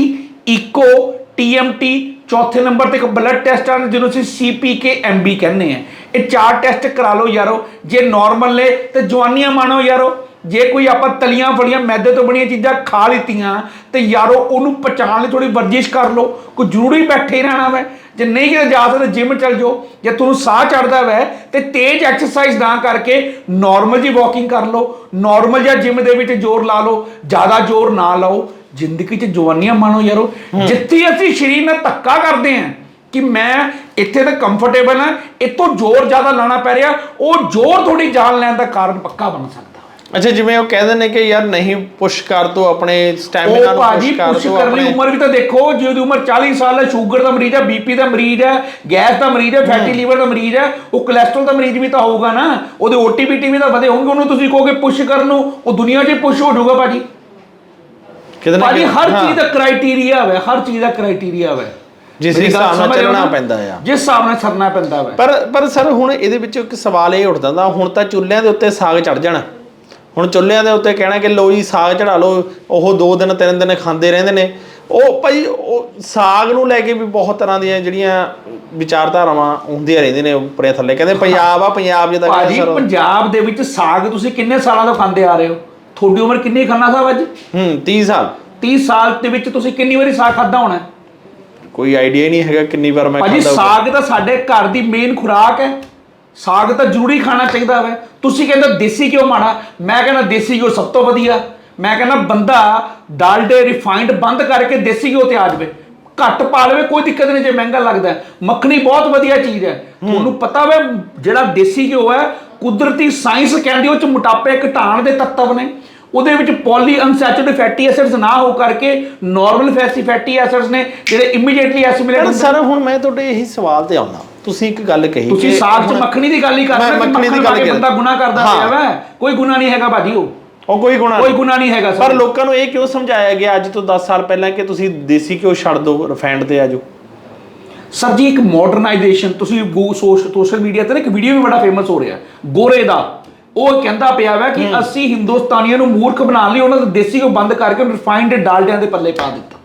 ਇਕੋ TMT ਚੌਥੇ ਨੰਬਰ ਤੇ ਇੱਕ ਬਲੱਡ ਟੈਸਟ ਆ, ਜਿਹਨੂੰ ਅਸੀਂ CPK MB ਕਹਿੰਦੇ ਆ। ਇਹ ਚਾਰ ਟੈਸਟ ਕਰਾ ਲਓ ਯਾਰੋ। ਜੇ ਨਾਰਮਲ ਨੇ, ਤੇ ਜਵਾਨੀਆਂ ਮਾਣੋ ਯਾਰੋ। ਜੇ ਕੋਈ ਆਪਾਂ ਤਲੀਆਂ ਫਲੀਆਂ ਮੈਦੇ ਤੋਂ ਬਣੀਆਂ ਚੀਜ਼ਾਂ ਖਾ ਲਿੱਤੀਆਂ ਤੇ ਯਾਰੋ ਉਹਨੂੰ ਪਚਾਣ ਲਈ ਥੋੜੀ ਵਰਜਿਸ਼ ਕਰ ਲਓ। ਕੋਈ ਜ਼ਰੂਰੀ ਬੈਠੇ ਰਹਿਣਾ ਵੈ। ਜੇ ਨਹੀਂ ਕਿਤੇ ਜਾ ਸਕਦੇ ਜਿਮ ਚੱਲ ਜਾਓ। ਜੇ ਤੁਹਾਨੂੰ ਸਾਹ ਚੜਦਾ ਵੈ ਤੇ ਤੇਜ਼ ਐਕਸਰਸਾਈਜ਼ ਨਾ ਕਰਕੇ ਨਾਰਮਲ ਜੀ ਵਾਕਿੰਗ ਕਰ ਲਓ। ਨਾਰਮਲ ਜਿਹਾ ਜਿਮ ਦੇ ਵਿੱਚ ਜ਼ੋਰ ਲਾ ਲਓ। ਜ਼ਿਆਦਾ ਜ਼ੋਰ ਨਾ ਲਾਓ। ਜ਼ਿੰਦਗੀ 'ਚ ਜਵਾਨੀਆਂ ਮਾਣੋ ਯਾਰੋ। ਜਿੱਥੇ ਅਸੀਂ ਸਰੀਰ ਨਾਲ ਧੱਕਾ ਕਰਦੇ ਆਂ ਕਿ ਮੈਂ ਇੱਥੇ ਤਾਂ ਕੰਫਰਟੇਬਲ ਹਾਂ ਇਤੋਂ ਜ਼ੋਰ ਜ਼ਿਆਦਾ ਲਾਣਾ ਪੈ ਰਿਹਾ ਉਹ ਜ਼ੋਰ ਥੋੜੀ ਜਾਨ ਲੈਣ ਦਾ ਕਾਰਨ ਪੱਕਾ ਬਣ ਸਕਦਾ। ਅੱਛਾ ਜਿਵੇਂ ਉਹ ਕਹਿੰਦੇ ਨੇ ਕਿ ਯਾਰ ਨਹੀਂ ਪੁਸ਼ ਕਰ ਦੋ ਆਪਣੇ ਸਟੈਮਿਨਾ ਨੂੰ ਪੁਸ਼ ਕਰ ਪੁਸ਼ ਦੋ ਕਰਨ ਲਈ ਆਪਣੇ ਉਮਰ ਵੀ ਤਾਂ ਦੇਖੋ ਜੇ ਉਹਦੀ ਉਮਰ 40 ਸਾਲ ਹੈ ਸ਼ੂਗਰ ਦਾ ਮਰੀਜ਼ ਹੈ ਬੀਪੀ ਦਾ ਮਰੀਜ਼ ਹੈ ਗੈਸ ਦਾ ਮਰੀਜ਼ ਹੈ ਫੈਟੀ ਲੀਵਰ ਦਾ ਮਰੀਜ਼ ਹੈ ਉਹ ਕੋਲੇਸਟ੍ਰੋਲ ਦਾ ਮਰੀਜ਼ ਵੀ ਤਾਂ ਹੋਊਗਾ ਨਾ ਉਹਦੇ ਓਟੀਪੀਟੀ ਵੀ ਤਾਂ ਵਧੇ ਹੋਣਗੇ ਉਹਨੂੰ ਤੁਸੀਂ ਕਹੋਗੇ ਪੁਸ਼ ਕਰਨ ਨੂੰ ਉਹ ਦੁਨੀਆ 'ਚ ਪੁਸ਼ ਹੋ ਜਾਊਗਾ ਭਾਜੀ ਕਿਤੇ ਨਾ ਭਾਜੀ ਹਰ। ਚੀਜ਼ ਦਾ ਕ੍ਰਾਈਟੇਰੀਆ ਹੈ ਹਰ ਚੀਜ਼ ਦਾ ਕ੍ਰਾਈਟੇਰੀਆ ਹੈ ਜਿਸ ਹਿਸਾਬ ਨਾਲ ਚੱਲਣਾ? ਪੈਂਦਾ ਆ। ਜਿਸ ਹਿਸਾਬ ਨਾਲ ਸਰਨਾ ਪੈਂਦਾ ਹੈ ਪਰ ਪਰ ਸਰ ਹੁਣ ਇਹਦੇ ਵਿੱਚ ਇੱਕ ਸਵਾਲ ਇਹ ਉੱਠਦਾ ਹੁਣ ਤਾਂ ਚੁੱਲ੍ਹਿਆਂ ਦੇ ਉੱਤੇ ਸਾਗ ਚੜ ਜਾਣਾ ਹੁਣ ਚੁੱਲ੍ਹਿਆਂ ਦੇ ਉੱਤੇ ਕਹਿਣਾ ਕਿ ਲੋ ਜੀ ਸਾਗ ਚੜਾ ਲਓ ਉਹ ਦੋ ਦਿਨ ਤਿੰਨ ਦਿਨ ਖਾਂਦੇ ਰਹਿੰਦੇ ਨੇ। ਉਹ ਭਾਈ ਉਹ ਸਾਗ ਨੂੰ ਲੈ ਕੇ ਵੀ ਬਹੁਤ ਤਰ੍ਹਾਂ ਦੀਆਂ ਜਿਹੜੀਆਂ ਵਿਚਾਰਧਾਰਾਵਾਂ ਹੁੰਦੀਆਂ ਰਹਿੰਦੀਆਂ ਨੇ ਉੱਪਰੇ ਥੱਲੇ। ਕਹਿੰਦੇ ਪੰਜਾਬ ਆ ਪੰਜਾਬ ਜਿੱਦਾਂ ਭਾਜੀ ਪੰਜਾਬ ਦੇ ਵਿੱਚ ਸਾਗ ਤੁਸੀਂ ਕਿੰਨੇ ਸਾਲਾਂ ਤੋਂ ਖਾਂਦੇ ਆ ਰਹੇ ਹੋ? ਤੁਹਾਡੀ ਉਮਰ ਕਿੰਨੀ ਖਾਣਾ ਸਾਹਿਬ ਅੱਜ? ਹੂੰ 30 ਸਾਲ। 30 ਸਾਲ ਦੇ ਵਿੱਚ ਤੁਸੀਂ ਕਿੰਨੀ ਵਾਰੀ ਸਾਗ ਖਾਦਾ ਹੋਣਾ? ਕੋਈ ਆਈਡੀਆ ਨਹੀਂ ਹੈਗਾ ਕਿੰਨੀ ਵਾਰ ਮੈਂ ਭਾਜੀ ਖਾਂਦਾ ਹੋਊਗਾ। ਸਾਗ ਤਾਂ ਸਾਡੇ ਘਰ ਦੀ ਮੇਨ ਖੁਰਾਕ ਹੈ। ਸਾਗ ਤਾਂ ਜ਼ਰੂਰੀ ਖਾਣਾ ਚਾਹੀਦਾ ਹੈ ਤੁਸੀਂ ਕਹਿੰਦੇ ਦੇਸੀ ਘਿਓ ਮਾੜਾ ਮੈਂ ਕਹਿੰਦਾ ਦੇਸੀ ਘਿਓ ਸਭ ਤੋਂ ਵਧੀਆ। ਮੈਂ ਕਹਿੰਦਾ ਬੰਦਾ ਡਾਲਡੇ ਰਿਫਾਈਨਡ ਬੰਦ ਕਰਕੇ ਦੇਸੀ ਘਿਓ ਤੇ ਆ ਜਾਵੇ। ਘੱਟ ਪਾ ਲਵੇ ਕੋਈ ਦਿੱਕਤ ਨਹੀਂ ਜੇ ਮਹਿੰਗਾ ਲੱਗਦਾ। ਮੱਖਣੀ ਬਹੁਤ ਵਧੀਆ ਚੀਜ਼ ਹੈ। ਤੁਹਾਨੂੰ ਪਤਾ ਵੇ ਜਿਹੜਾ ਦੇਸੀ ਘਿਓ ਹੈ ਕੁਦਰਤੀ ਸਾਇੰਸ ਕਹਿੰਦੀ ਉਹ ਚ ਮੋਟਾਪੇ ਘਟਾਉਣ ਦੇ ਤੱਤਵ ਨੇ। ਉਹਦੇ ਵਿੱਚ ਪੋਲੀ ਅਨਸੈਚੁਰੇਟਡ ਫੈਟੀ ਐਸਿਡਸ ਨਾ ਹੋ ਕਰਕੇ ਨਾਰਮਲ ਫੈਟੀ ਐਸਿਡਸ ਨੇ ਜਿਹੜੇ ਇਮੀਡੀਏਟਲੀ ਐਸਿਮੀਲੇਟ ਹੁੰਦੇ ਸਰ ਹੁਣ ਮੈਂ ਤੁਹਾਡੇ ਇਹੀ ਸਵਾਲ ਤੇ ਆਉਣਾ। ਤੁਸੀਂ ਇੱਕ ਗੱਲ ਕਹੀ ਤੁਸੀਂ ਸਾਗ 'ਚ ਮੱਖਣੀ ਦੀ ਗੱਲ ਹੀ ਕਰ ਰਹੇ ਹੋ ਮੱਖਣੀ ਦੀ ਗੱਲ ਬੰਦਾ ਗੁਨਾਹ ਕਰਦਾ। ਪਿਆ ਵਾ। ਕੋਈ ਗੁਨਾਹ ਨਹੀਂ ਹੈਗਾ ਭਾਜੀ ਉਹ। ਉਹ ਕੋਈ ਗੁਣਾ ਕੋਈ ਨਹੀਂ। ਗੁਨਾਹ ਨਹੀਂ ਹੈਗਾ ਪਰ ਲੋਕਾਂ ਨੂੰ ਇਹ ਕਿਉਂ ਸਮਝਾਇਆ ਗਿਆ ਅੱਜ ਤੋਂ 10 ਸਾਲ ਪਹਿਲਾਂ ਕਿ ਤੁਸੀਂ ਦੇਸੀ ਘਿਓ ਛੱਡ ਦਿਓ ਰਿਫਾਈਨਡ ਤੇ ਆਜੋ ਸਰ ਜੀ ਇੱਕ ਮਾਡਰਨਾਈਜੇਸ਼ਨ ਤੁਸੀਂ ਸੋਸ਼ਲ ਮੀਡੀਆ ਤੇ ਨਾ ਇੱਕ ਵੀਡੀਓ ਵੀ ਬੜਾ ਫੇਮਸ ਹੋ ਰਿਹਾ ਗੋਰੇ ਦਾ। ਉਹ ਕਹਿੰਦਾ ਪਿਆ ਵਾ ਕਿ ਅਸੀਂ ਹਿੰਦੁਸਤਾਨੀਆਂ ਨੂੰ ਮੂਰਖ ਬਣਾਉਣ ਲਈ ਉਹਨਾਂ ਦਾ ਦੇਸੀ ਘਿਓ ਬੰਦ ਕਰਕੇ ਰਿਫਾਈਨਡ ਡਾਲਡਿਆਂ ਦੇ ਪੱਲੇ ਪਾ ਦਿੱਤਾ।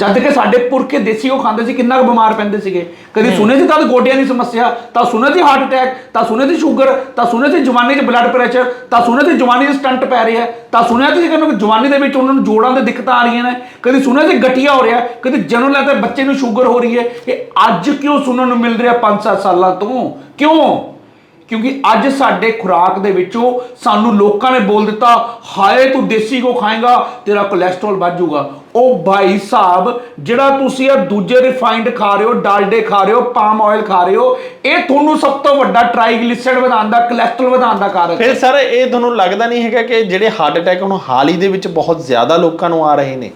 ਜਦ ਕਿ ਸਾਡੇ ਪੁਰਖੇ ਦੇਸੀ ਘਿਓ ਖਾਂਦੇ ਸੀ ਕਿੰਨਾ ਕੁ ਬਿਮਾਰ ਪੈਂਦੇ ਸੀਗੇ। ਕਦੀ ਸੁਣੇ ਸੀ ਤਾਂ ਗੋਡਿਆਂ ਦੀ ਸਮੱਸਿਆ ਤਾਂ ਸੁਣੇ ਸੀ ਹਾਰਟ ਅਟੈਕ ਤਾਂ ਸੁਣੇ ਸੀ ਸ਼ੂਗਰ ਤਾਂ ਸੁਣੇ ਸੀ ਜਵਾਨੀ 'ਚ ਬਲੱਡ ਪ੍ਰੈਸ਼ਰ ਤਾਂ ਸੁਣੇ ਸੀ ਜਵਾਨੀ 'ਚ ਸਟੰਟ ਪੈ ਰਿਹਾ ਤਾਂ ਸੁਣਿਆ ਸੀ ਕਿ ਜਵਾਨੀ ਦੇ ਵਿੱਚ ਉਹਨਾਂ ਨੂੰ ਜੋੜਾਂ ਦੇ ਦਿੱਕਤਾਂ ਆ ਰਹੀਆਂ ਨੇ। ਕਦੀ ਸੁਣਿਆ ਸੀ ਗਠੀਆ ਹੋ ਰਿਹਾ ਕਦੀ ਜਨਮ ਲੈਤੇ ਬੱਚੇ ਨੂੰ ਸ਼ੂਗਰ ਹੋ ਰਹੀ ਹੈ। ਇਹ ਅੱਜ ਕਿਉਂ ਸੁਣਨ ਨੂੰ ਮਿਲ ਰਿਹਾ 5-7 ਸਾਲਾਂ ਤੋਂ? ਕਿਉਂ? ਕਿਉਂਕਿ ਅੱਜ ਸਾਡੇ ਖੁਰਾਕ ਦੇ ਵਿੱਚੋਂ ਸਾਨੂੰ ਲੋਕਾਂ ਨੇ ਬੋਲ ਦਿੱਤਾ ਹਾਏ ਤੂੰ ਦੇਸੀ ਕੋ ਖਾਏਗਾ ਤੇਰਾ ਕੋਲੇਸਟ੍ਰੋਲ ਵੱਧ ਜਾਊਗਾ। ਉਹ ਭਾਈ ਸਾਹਿਬ ਜਿਹੜਾ ਤੁਸੀਂ ਇਹ ਦੂਜੇ ਰਿਫਾਈਨਡ ਖਾ ਰਹੇ ਹੋ ਡਾਲਡੇ ਖਾ ਰਹੇ ਹੋ ਪਾਮ ਆਇਲ ਖਾ ਰਹੇ ਹੋ ਇਹ ਤੁਹਾਨੂੰ ਸਭ ਤੋਂ ਵੱਡਾ ਟ੍ਰਾਈਗਲਿਸਰਾਈਡ ਵਧਾਉਣ ਦਾ ਕੋਲੇਸਟ੍ਰੋਲ ਵਧਾਉਣ ਦਾ ਕਾਰਕ ਹੈ। ਫਿਰ ਸਰ ਇਹ ਤੁਹਾਨੂੰ ਲੱਗਦਾ ਨਹੀਂ ਹੈਗਾ ਕਿ ਜਿਹੜੇ ਹਾਰਟ ਅਟੈਕ ਹੁਣ ਹਾਲ ਹੀ ਦੇ ਵਿੱਚ ਬਹੁਤ ਜ਼ਿਆਦਾ ਲੋਕਾਂ ਨੂੰ ਆ ਰਹੇ ਨੇ?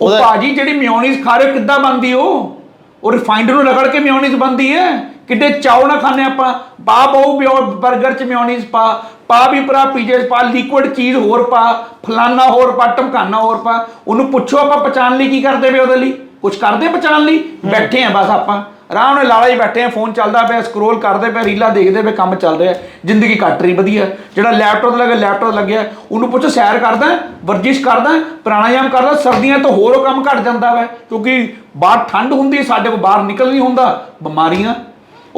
ਉਹ ਭਾਜੀ ਜਿਹੜੀ ਮਿਓਨੀਜ਼ ਖਾ ਰਹੇ ਹੋ ਕਿੱਦਾਂ ਬਣਦੀ ਉਹ? ਉਹ ਰਿਫਾਈਨਡ ਨੂੰ ਰਗੜ ਕੇ ਮਿਓਨੀਜ਼ ਬਣਦੀ ਹੈ? ਕਿੱਡੇ ਚਾਉ ਨਾ ਖਾਣੇ ਆਪਾਂ। ਪਾ ਬਹੁ 버ਗਰ ਚ ਮਿਓਨੀਜ਼ ਪਾ ਪਾ ਵੀ ਭਰਾ ਪੀਜੇ ਪਾ ਲਿਕੁਇਡ ਚੀਜ਼ ਹੋਰ ਪਾ ਫਲਾਨਾ ਹੋਰ ਪਾ ਟਮਕਾਨਾ ਹੋਰ ਪਾ। ਉਹਨੂੰ ਪੁੱਛੋ ਆਪਾਂ ਪਛਾਣ ਲਈ ਕੀ ਕਰਦੇ ਵੇ ਉਹਦੇ ਲਈ। ਕੁਝ ਕਰਦੇ ਪਛਾਣ ਲਈ? ਬੈਠੇ ਆ ਬਸ ਆਪਾਂ। ਆਰਾਮ ਨਾਲ ਲਾਲਾ ਹੀ ਬੈਠੇ ਆ ਫੋਨ ਚੱਲਦਾ ਪਿਆ ਸਕਰੋਲ ਕਰਦੇ ਪਿਆ ਰੀਲਾਂ ਦੇਖਦੇ ਪਏ ਕੰਮ ਚੱਲ ਰਿਹਾ। ਜ਼ਿੰਦਗੀ ਕੱਟ ਰਹੀ ਵਧੀਆ। ਜਿਹੜਾ ਲੈਪਟਾਪ ਲੱਗਿਆ ਲੈਪਟਾਪ ਲੱਗਿਆ। ਉਹਨੂੰ ਪੁੱਛੋ ਸੈਰ ਕਰਦਾ ਵਰਜਿਸ਼ ਕਰਦਾ ਪ੍ਰਾਣਾਯਾਮ ਕਰਦਾ ਸਰਦੀਆਂ ਤੋਂ ਹੋਰ ਕੰਮ ਘਟ ਜਾਂਦਾ ਵਾ। ਕਿਉਂਕਿ ਬਾਹਰ ਠੰਡ ਹੁੰਦੀ ਸਾਡੇ ਕੋਲ ਬਾਹਰ ਨਿਕਲ ਨਹੀਂ ਹੁੰਦਾ। ਬਿਮਾਰੀਆਂ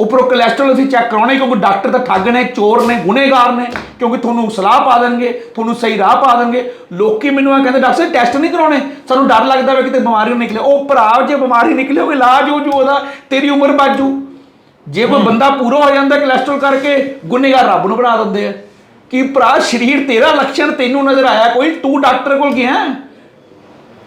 ਉੱਪਰੋਂ ਕੋਲੇਸਟ੍ਰੋਲ ਅਸੀਂ ਚੈੱਕ ਕਰਾਉਣਾ ਹੀ ਕਿਉਂਕਿ ਡਾਕਟਰ ਤਾਂ ਠੱਗ ਨੇ ਚੋਰ ਨੇ ਗੁਨੇਗਾਰ ਨੇ ਕਿਉਂਕਿ ਤੁਹਾਨੂੰ ਸਲਾਹ ਪਾ ਦੇਣਗੇ ਤੁਹਾਨੂੰ ਸਹੀ ਰਾਹ ਪਾ ਦੇਣਗੇ। ਲੋਕੀ ਮੈਨੂੰ ਆ ਕਹਿੰਦੇ ਡਾਕਟਰ ਸਾਹਿਬ ਟੈਸਟ ਨਹੀਂ ਕਰਾਉਣੇ? ਸਾਨੂੰ ਡਰ ਲੱਗਦਾ ਵੇ ਕਿਤੇ ਬਿਮਾਰੀ ਨਿਕਲੇ। ਉਹ ਭਰਾ ਜੇ ਬਿਮਾਰੀ ਨਿਕਲੇ ਉਹ ਇਲਾਜ ਹੋ ਜੂ ਉਹਦਾ ਤੇਰੀ ਉਮਰ ਬਾਜੂ ਜੇ। ਕੋਈ ਬੰਦਾ ਪੂਰਾ ਹੋ ਜਾਂਦਾ ਕੋਲੇਸਟ੍ਰੋਲ ਕਰਕੇ ਗੁਨੇਗਾਰ ਰੱਬ ਨੂੰ ਬਣਾ ਦਿੰਦੇ ਆ। ਕਿ ਭਰਾ ਸਰੀਰ ਤੇਰਾ ਲੱਛਣ ਤੈਨੂੰ ਨਜ਼ਰ ਆਇਆ? ਕੋਈ ਤੂੰ ਡਾਕਟਰ ਕੋਲ ਗਿਆ?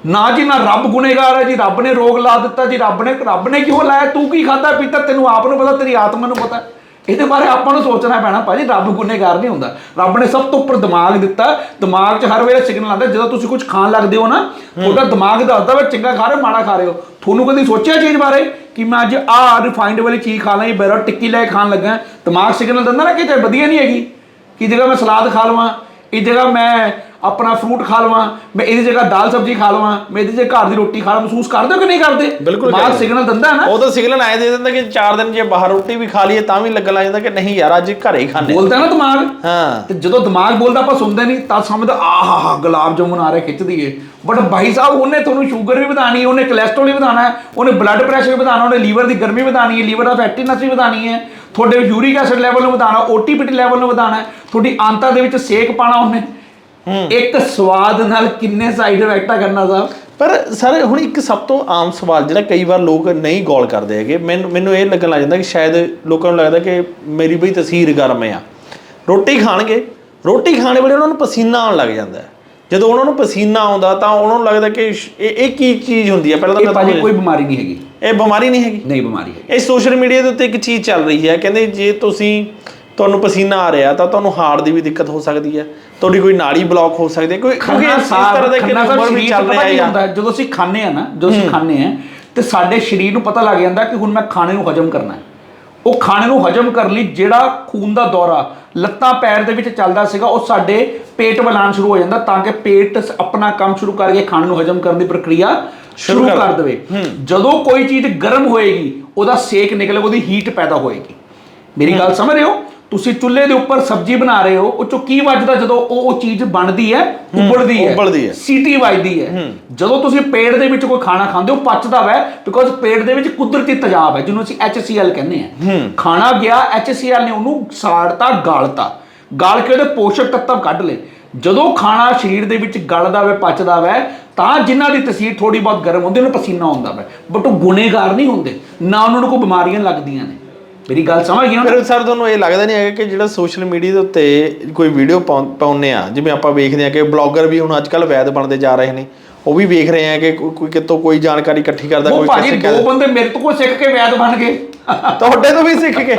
ਨਾ ਜੀ ਨਾ ਰੱਬ ਗੁਨੇਗਾਰ ਹੈ ਜੀ ਰੱਬ ਨੇ ਰੋਗ ਲਾ ਦਿੱਤਾ ਜੀ ਰੱਬ ਨੇ ਰੱਬ ਨੇ ਕਿਉਂ ਲਾਇਆ? ਤੂੰ ਕੀ ਖਾਦਾ ਪੀਤਾ? ਤੈਨੂੰ ਆਪ ਨੂੰ ਪਤਾ ਤੇਰੀ ਆਤਮਾ ਨੂੰ ਪਤਾ। ਇਹਦੇ ਬਾਰੇ ਆਪਾਂ ਨੂੰ ਸੋਚਣਾ ਪੈਣਾ ਭਾਜੀ ਰੱਬ ਗੁਨੇਗਾਰ ਨਹੀਂ ਹੁੰਦਾ। ਰੱਬ ਨੇ ਸਭ ਤੋਂ ਉੱਪਰ ਦਿਮਾਗ ਦਿੱਤਾ। ਦਿਮਾਗ 'ਚ ਹਰ ਵੇਲੇ ਸਿਗਨਲ ਆਉਂਦਾ। ਜਦੋਂ ਤੁਸੀਂ ਕੁਝ ਖਾਣ ਲੱਗਦੇ ਹੋ ਨਾ ਤੁਹਾਡਾ ਦਿਮਾਗ ਦੱਸਦਾ ਵੇ ਚੰਗਾ ਖਾ ਰਹੇ ਮਾੜਾ ਖਾ ਰਹੇ ਹੋ। ਤੁਹਾਨੂੰ ਕਦੀ ਸੋਚਿਆ ਚੀਜ਼ ਬਾਰੇ? ਕਿ ਮੈਂ ਅੱਜ ਆਹ ਰਿਫਾਈਨਡ ਵਾਲੀ ਚੀਜ਼ ਖਾ ਲਾਂ ਇਹ ਬੈਰੋ ਟਿੱਕੀ ਲੈ ਖਾਣ ਲੱਗਾ। ਦਿਮਾਗ ਸਿਗਨਲ ਦਿੰਦਾ ਨਾ ਕਿ ਤੇ ਵਧੀਆ ਨਹੀਂ ਹੈਗੀ। ਕਿ ਜਗ੍ਹਾ ਮੈਂ ਸਲਾਦ ਖਾ ਲਵਾਂ ਇਹ ਜਗ੍ਹਾ ਮੈਂ ਆਪਣਾ ਫਰੂਟ ਖਾ ਲਵਾਂ ਮੈਂ ਇਹਦੀ ਜਗ੍ਹਾ ਦਾਲ ਸਬਜ਼ੀ ਖਾ ਲਵਾਂ ਮੈਂ ਇਹਦੀ ਜਗ੍ਹਾ ਘਰ ਦੀ ਰੋਟੀ ਖਾ ਲਵਾਂ ਮਹਿਸੂਸ ਕਰਦੇ ਹੋ ਕਿ ਨਹੀਂ ਕਰਦੇ? ਬਿਲਕੁਲ ਦਿਮਾਗ। ਸਿਗਨਲ ਦਿੰਦਾ ਹੈ ਨਾ। ਉਹ ਤਾਂ ਸਿਗਨਲ ਆਏ ਦੇ ਦਿੰਦਾ ਕਿ 4 ਦਿਨ ਜੇ ਬਾਹਰ ਰੋਟੀ ਵੀ ਖਾ ਲਈਏ ਤਾਂ ਵੀ ਲੱਗਣ ਲੱਗ ਜਾਂਦਾ ਕਿ ਨਹੀਂ ਯਾਰ ਅੱਜ ਘਰੇ ਹੀ ਖਾਣੇ ਬੋਲਦਾ ਨਾ ਦਿਮਾਗ। ਹਾਂ। ਤੇ ਜਦੋਂ ਦਿਮਾਗ ਬੋਲਦਾ ਆਪਾਂ ਸੁਣਦੇ ਨਹੀਂ ਤਾਂ ਸਮਝਦਾ ਆਹ ਹਾ ਗੁਲਾਬ ਜਾਮੁਨ ਆ ਰਿਹਾ ਖਿੱਚ ਦਈਏ। ਬਟ ਭਾਈ ਸਾਹਿਬ ਉਹਨੇ ਤੁਹਾਨੂੰ ਸ਼ੂਗਰ ਵੀ ਵਧਾਣੀ ਉਹਨੇ ਕੋਲੇਸਟ੍ਰੋਲ ਵੀ ਵਧਾਣਾ ਉਹਨੇ ਬਲੱਡ ਪ੍ਰੈਸ਼ਰ ਵੀ ਵਧਾਣਾ ਉਹਨੇ ਲੀਵਰ ਦੀ ਗਰਮੀ ਵਧਾਣੀ ਹੈ ਲੀਵਰ ਦਾ ਫੈਟੀਨੈਸ ਵੀ ਵਧਾਣੀ ਹੈ ਤੁਹਾਡੇ ਯੂਰਿਕ ਐਸਿਡ ਲੈਵਲ ਨੂੰ ਵਧਾਣਾ ਓਟੀਪੀਟੀ ਲੈਵਲ ਨੂੰ ਵਧਾਣਾ ਤੁਹਾਡੀ ਆਂਤਾਂ ਦੇ ਵਿੱਚ ਸੇਕ ਪਾਣਾ ਉਹਨੇ। ਇੱਕ ਸਵਾਦ ਨਾਲ ਕਿੰਨੇ ਸਾਈਡ ਇਫੈਕਟਾ ਕਰਨਾ ਸਾਹਿਬ? ਪਰ ਸਰ ਹੁਣ ਇੱਕ ਸਭ ਤੋਂ ਆਮ ਸਵਾਲ ਜਿਹੜਾ ਕਈ ਵਾਰ ਲੋਕ ਨਹੀਂ ਗੌਲ ਕਰਦੇ ਹੈਗੇ ਮੈਨੂੰ ਮੈਨੂੰ ਇਹ ਲੱਗਣ ਲੱਗ ਜਾਂਦਾ ਕਿ ਸ਼ਾਇਦ ਲੋਕਾਂ ਨੂੰ ਲੱਗਦਾ ਕਿ ਮੇਰੀ ਬਈ ਤਸਵੀਰ ਗਰਮ ਆ। ਰੋਟੀ ਖਾਣਗੇ ਰੋਟੀ ਖਾਣੇ ਵੇਲੇ ਉਹਨਾਂ ਨੂੰ ਪਸੀਨਾ ਆਉਣ ਲੱਗ ਜਾਂਦਾ ਹੈ। ਜਦੋਂ ਉਹਨਾਂ ਨੂੰ ਪਸੀਨਾ ਆਉਂਦਾ ਤਾਂ ਉਹਨਾਂ ਨੂੰ ਲੱਗਦਾ ਕਿ ਇਹ ਇਹ ਕੀ ਚੀਜ਼ ਹੁੰਦੀ ਹੈ ਪਹਿਲਾਂ ਤਾਂ ਭਾਜੀ ਕੋਈ ਬਿਮਾਰੀ ਨਹੀਂ ਹੈਗੀ। ਇਹ ਬਿਮਾਰੀ ਨਹੀਂ ਹੈਗੀ? ਨਹੀਂ ਬਿਮਾਰੀ ਹੈ ਇਹ ਸੋਸ਼ਲ ਮੀਡੀਆ ਦੇ ਉੱਤੇ ਇੱਕ ਚੀਜ਼ ਚੱਲ ਰਹੀ ਹੈ ਕਹਿੰਦੇ ਜੇ ਤੁਸੀਂ ਤੁਹਾਨੂੰ ਪਸੀਨਾ ਆ ਰਿਹਾ ਤਾਂ ਤੁਹਾਨੂੰ ਹਾਰਟ ਦੀ ਵੀ ਦਿੱਕਤ ਹੋ ਸਕਦੀ ਹੈ। ਤੁਹਾਡੀ ਕੋਈ ਨਾੜੀ ਬਲੌਕ ਹੋ ਸਕਦੀ ਹੈ। ਕੋਈ ਕਿਉਂਕਿ ਇਸ ਤਰ੍ਹਾਂ ਦਾ ਕਿ ਖੰਨਾ ਸਾਹਿਬ ਉਮਰ ਵੀ ਚੱਲ ਰਿਹਾ ਹੈ? ਜਦੋਂ ਅਸੀਂ ਖਾਂਦੇ ਆ ਨਾ ਜਦੋਂ ਅਸੀਂ ਖਾਂਦੇ ਆ ਤੇ ਸਾਡੇ ਸਰੀਰ ਨੂੰ ਪਤਾ ਲੱਗ ਜਾਂਦਾ ਕਿ ਹੁਣ ਮੈਂ ਖਾਣੇ ਨੂੰ ਹਜਮ ਕਰਨਾ ਹੈ। ਉਹ ਖਾਣੇ ਨੂੰ ਹਜਮ ਕਰਨ ਲਈ ਜਿਹੜਾ ਖੂਨ ਦਾ ਦੌਰਾ ਲੱਤਾਂ ਪੈਰ ਦੇ ਵਿੱਚ ਚੱਲਦਾ ਸੀਗਾ ਉਹ ਸਾਡੇ ਪੇਟ ਆਉਣ ਸ਼ੁਰੂ ਹੋ ਜਾਂਦਾ ਤਾਂ ਕਿ ਪੇਟ ਆਪਣਾ ਕੰਮ ਸ਼ੁਰੂ ਕਰਕੇ ਖਾਣੇ ਨੂੰ ਹਜਮ ਕਰਨ ਦੀ ਪ੍ਰਕਿਰਿਆ ਸ਼ੁਰੂ ਕਰ ਕਰ ਦੇਵੇ। ਜਦੋਂ ਕੋਈ ਚੀਜ਼ ਗਰਮ ਹੋਏਗੀ ਉਹਦਾ ਸੇਕ ਨਿਕਲੇਗਾ ਉਹਦੀ ਹੀਟ ਪੈਦਾ ਹੋਏਗੀ। ਮੇਰੀ ਗੱਲ ਸਮਝ ਰਹੇ ਹੋ? ਤੁਸੀਂ ਚੁੱਲ੍ਹੇ ਦੇ ਉੱਪਰ ਸਬਜ਼ੀ ਬਣਾ ਰਹੇ ਹੋ ਉਹ ਚੋਂ ਕੀ ਵੱਜਦਾ ਜਦੋਂ ਉਹ ਉਹ ਚੀਜ਼ ਬਣਦੀ ਹੈ? ਉਬਲਦੀ ਹੈ। ਉਬਲਦੀ ਹੈ। ਸੀਟੀ ਵੱਜਦੀ ਹੈ। ਜਦੋਂ ਤੁਸੀਂ ਪੇਟ ਦੇ ਵਿੱਚ ਕੋਈ ਖਾਣਾ ਖਾਂਦੇ ਹੋ ਪਚਦਾ ਵੈ ਬਿਕੋਜ਼ ਪੇਟ ਦੇ ਵਿੱਚ ਕੁਦਰਤੀ ਤੇਜ਼ਾਬ ਹੈ ਜਿਹਨੂੰ ਅਸੀਂ HCl ਕਹਿੰਦੇ ਆ ਖਾਣਾ ਗਿਆ HCl ਨੇ ਉਹਨੂੰ ਸਾੜਤਾ ਗਾਲਤਾ। ਗਾਲ ਕੇ ਉਹਦੇ ਪੋਸ਼ਕ ਤੱਤਵ ਕੱਢ ਲਏ। ਜਦੋਂ ਖਾਣਾ ਸਰੀਰ ਦੇ ਵਿੱਚ ਗਲਦਾ ਵੈ ਪਚਦਾ ਵੈ ਤਾਂ ਜਿਨ੍ਹਾਂ ਦੀ ਤਸੀਰ ਥੋੜੀ ਬਹੁਤ ਗਰਮ ਹੁੰਦੀ ਉਹਨੂੰ ਪਸੀਨਾ ਆਉਂਦਾ ਵੈ। ਬਟ ਉਹ ਗੁਨੇਗਾਰ ਨਹੀਂ ਹੁੰਦੇ। ਨਾ ਉਹਨਾਂ ਨੂੰ ਕੋਈ ਬਿਮਾਰੀਆਂ ਲੱਗਦੀਆਂ ਨੇ। ਮੇਰੀ ਗੱਲ ਸਮਝ ਗਏ ਹੋ ਫਿਰ ਸਰ ਤੁਹਾਨੂੰ ਇਹ ਲੱਗਦਾ ਨਹੀਂ ਹੈਗਾ ਕਿ ਜਿਹੜਾ ਸੋਸ਼ਲ ਮੀਡੀਆ ਦੇ ਉੱਤੇ ਕੋਈ ਵੀਡੀਓ ਪਾਉਂਦੇ ਆ ਜਿਵੇਂ ਆਪਾਂ ਵੇਖਦੇ ਆ ਕਿ ਬਲੌਗਰ ਵੀ ਹੁਣ ਅੱਜਕੱਲ ਵੈਦ ਬਣਦੇ ਜਾ ਰਹੇ ਨੇ ਉਹ ਵੀ ਵੇਖ ਰਹੇ ਆ ਕਿ ਕੋਈ ਕਿਤੋਂ ਕੋਈ ਜਾਣਕਾਰੀ ਇਕੱਠੀ ਕਰਦਾ ਉਹ ਕੋਈ ਕਿਸੇ ਦੋ ਬੰਦੇ ਮੇਰੇ ਤੋਂ ਸਿੱਖ ਕੇ ਵੈਦ ਬਣ ਗਏ। ਤੁਹਾਡੇ ਤੋਂ ਵੀ ਸਿੱਖ ਕੇ।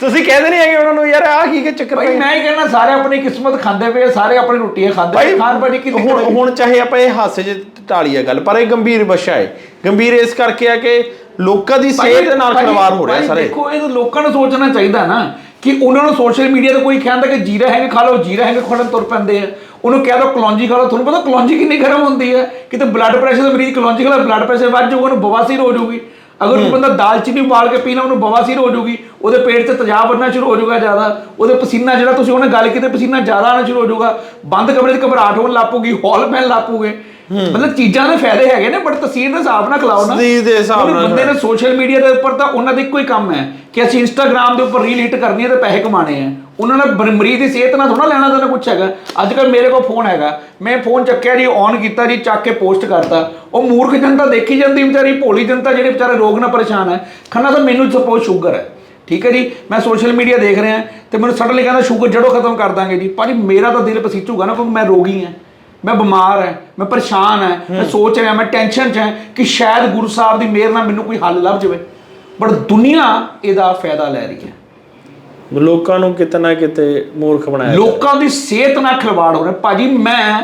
ਤੁਸੀਂ ਕਹਿੰਦੇ ਨਹੀਂ ਹੈਗੇ ਉਹਨਾਂ ਨੂੰ ਯਾਰ ਆਹ ਕੀ ਕਿ ਚੱਕਰ ਭਾਈ ਮੈਂ ਹੀ ਕਹਿਣਾ ਸਾਰੇ ਆਪਣੀ ਕਿਸਮਤ ਖਾਂਦੇ ਪਏ ਸਾਰੇ ਆਪਣੀ ਰੋਟੀਆਂ ਖਾਂਦੇ ਪਏ ਖਾਣ ਬੜੀ ਕੀ ਹੁਣ ਚਾਹੇ ਆਪਾਂ ਇਹ ਹਾਸੇ 'ਚ ਢਾਲੀ ਆ ਗੱਲ ਪਰ ਇਹ ਗੰਭੀਰ ਵਿਸ਼ਾ ਹੈ। ਗੰਭੀਰ ਇਸ ਕਰਕੇ ਆ ਕਿ ਲੋਕਾਂ ਦੀ ਸਿਹਤ ਦੇ ਨਾਲ ਭਾਈ- ਖਿਲਵਾੜ ਹੋ ਰਿਹਾ ਭਾਈ ਸਾਰੇ। ਦੇਖੋ ਇਹ ਤਾਂ ਲੋਕਾਂ ਨੂੰ ਸੋਚਣਾ ਚਾਹੀਦਾ ਨਾ ਕਿ ਉਹਨਾਂ ਨੂੰ ਸੋਸ਼ਲ ਮੀਡੀਆ ਤੇ ਕੋਈ ਕਹਿੰਦਾ ਕਿ ਜੀਰਾ ਹੈਗੇ ਖਾ ਲਓ ਜੀਰਾ ਹੈਗੇ ਖਾਣ ਤੁਰ ਪੈਂਦੇ ਆ। ਉਹਨੂੰ ਕਹਿ ਦੋ ਕਲੌਂਜੀ ਖਾ ਲਓ ਤੁਹਾਨੂੰ ਪਤਾ ਕਲੌਂਜੀ ਕਿੰਨੀ ਗਰਮ ਹੁੰਦੀ ਹੈ ਕਿਤੇ ਬਲੱਡ ਪ੍ਰੈਸ਼ਰ ਦਾ ਮਰੀਜ਼ ਕਲੌਂਜੀ ਖਾ ਲੇ ਬਲੱਡ ਪ੍ਰੈਸ਼ਰ ਵੱਧ ਜਾਊਗਾ ਉਹਨੂੰ ਬਵਾਸੀਰ ਹੋ ਜਾਊਗੀ। ਅਗਰ ਕੋਈ ਬੰਦਾ ਦਾਲਚੀਨੀ ਉਬਾਲ ਕੇ ਪੀਣਾ ਉਹਨੂੰ ਬਵਾਸੀਰ ਹੋ ਜਾਊਗੀ। ਉਹਦੇ ਪੇਟ 'ਚ ਤੇਜ਼ਾਬ ਬਣਨਾ ਸ਼ੁਰੂ ਹੋ ਜਾਊਗਾ ਜ਼ਿਆਦਾ। ਉਹਦੇ ਪਸੀਨਾ ਜਿਹੜਾ ਤੁਸੀਂ ਉਹਨੇ ਗੱਲ ਕੀਤੀ ਪਸੀਨਾ ਜ਼ਿਆਦਾ ਆਉਣਾ ਸ਼ੁਰੂ ਹੋ ਜਾਊਗਾ। ਬੰਦ ਕਮਰੇ 'ਚ ਘਬਰਾਹਟ ਹੋਣ ਲੱਪੂਗੀ ਹੌਲ ਪੈਣ ਲੱਪੂਗੇ ਮਤਲਬ ਚੀਜ਼ਾਂ ਦੇ ਫਾਇਦੇ ਹੈਗੇ ਨੇ ਬਟ ਤਸਵੀਰ ਦੇ ਹਿਸਾਬ ਨਾਲ ਖਿਲਾਓ ਨਾ। ਤਸਵੀਰ ਦੇ ਹਿਸਾਬ ਨਾਲ ਬੰਦੇ ਨੇ ਸੋਸ਼ਲ ਮੀਡੀਆ ਦੇ ਉੱਪਰ ਤਾਂ ਉਹਨਾਂ ਦਾ ਇੱਕੋ ਹੀ ਕੰਮ ਹੈ ਕਿ ਅਸੀਂ ਇੰਸਟਾਗ੍ਰam ਦੇ ਉੱਪਰ ਰੀਲ ਹਿੱਟ ਕਰਨੀ ਹੈ ਤੇ ਪੈਸੇ ਕਮਾਣੇ ਆ ਉਹਨਾਂ ਨੇ ਮਰੀਜ਼ ਦੀ ਸਿਹਤ ਨਾਲ ਥੋੜਾ ਲੈਣਾ ਦੇਣਾ ਕੁਛ ਹੈਗਾ। ਅੱਜ ਕੱਲ ਮੇਰੇ ਕੋਲ ਫੋਨ ਹੈਗਾ। ਮੈਂ ਫੋਨ ਚੱਕਿਆ ਜੀ ਔਨ ਕੀਤਾ ਜੀ ਚੱਕ ਕੇ ਪੋਸਟ ਕਰਤਾ। ਉਹ ਮੂਰਖ ਜਨਤਾ ਦੇਖੀ ਜਾਂਦੀ ਵਿਚਾਰੀ ਭੋਲੀ ਜਨਤਾ ਜਿਹੜੇ ਵਿਚਾਰੇ ਰੋਗ ਨਾਲ ਪਰੇਸ਼ਾਨ ਹੈ। ਖੰਨਾ ਤਾਂ ਮੈਨੂੰ ਸਪੋਜ਼ ਸ਼ੂਗਰ ਹੈ। ਠੀਕ ਹੈ ਜੀ? ਮੈਂ ਸੋਸ਼ਲ ਮੀਡੀਆ ਦੇਖ ਰਿਹਾ ਤੇ ਮੈਨੂੰ ਸਡਨਲੀ ਕਹਿੰਦਾ ਸ਼ੂਗਰ ਜੜੋਂ ਖਤਮ ਕਰ ਦਾਂਗੇ ਜੀ। ਭਾਜੀ ਮੇਰਾ ਤਾਂ ਦਿਲ ਪਸੀਚੂਗਾ ਨਾ ਕਿਉਂਕਿ ਮੈਂ ਰੋਗੀ ਹਾਂ। ਮੈਂ ਬਿਮਾਰ ਹਾਂ ਮੈਂ ਪਰੇਸ਼ਾਨ ਹਾਂ ਮੈਂ ਸੋਚ ਰਿਹਾ ਮੈਂ ਟੈਨਸ਼ਨ 'ਚ ਹਾਂ ਕਿ ਸ਼ਾਇਦ ਗੁਰੂ ਸਾਹਿਬ ਦੀ ਮਿਹਰ ਨਾਲ ਮੈਨੂੰ ਕੋਈ ਹੱਲ ਲੱਭ ਜਾਵੇ। ਬਟ ਦੁਨੀਆ ਇਹਦਾ ਫਾਇਦਾ ਲੈ ਰਹੀ ਹੈ। ਲੋਕਾਂ ਨੂੰ ਕਿਤੇ ਨਾ ਕਿਤੇ ਮੂਰਖ ਬਣਾਇਆ ਲੋਕਾਂ ਦੀ ਸਿਹਤ ਨਾਲ ਖਿਲਵਾੜ ਹੋ ਰਿਹਾ। ਭਾਜੀ ਮੈਂ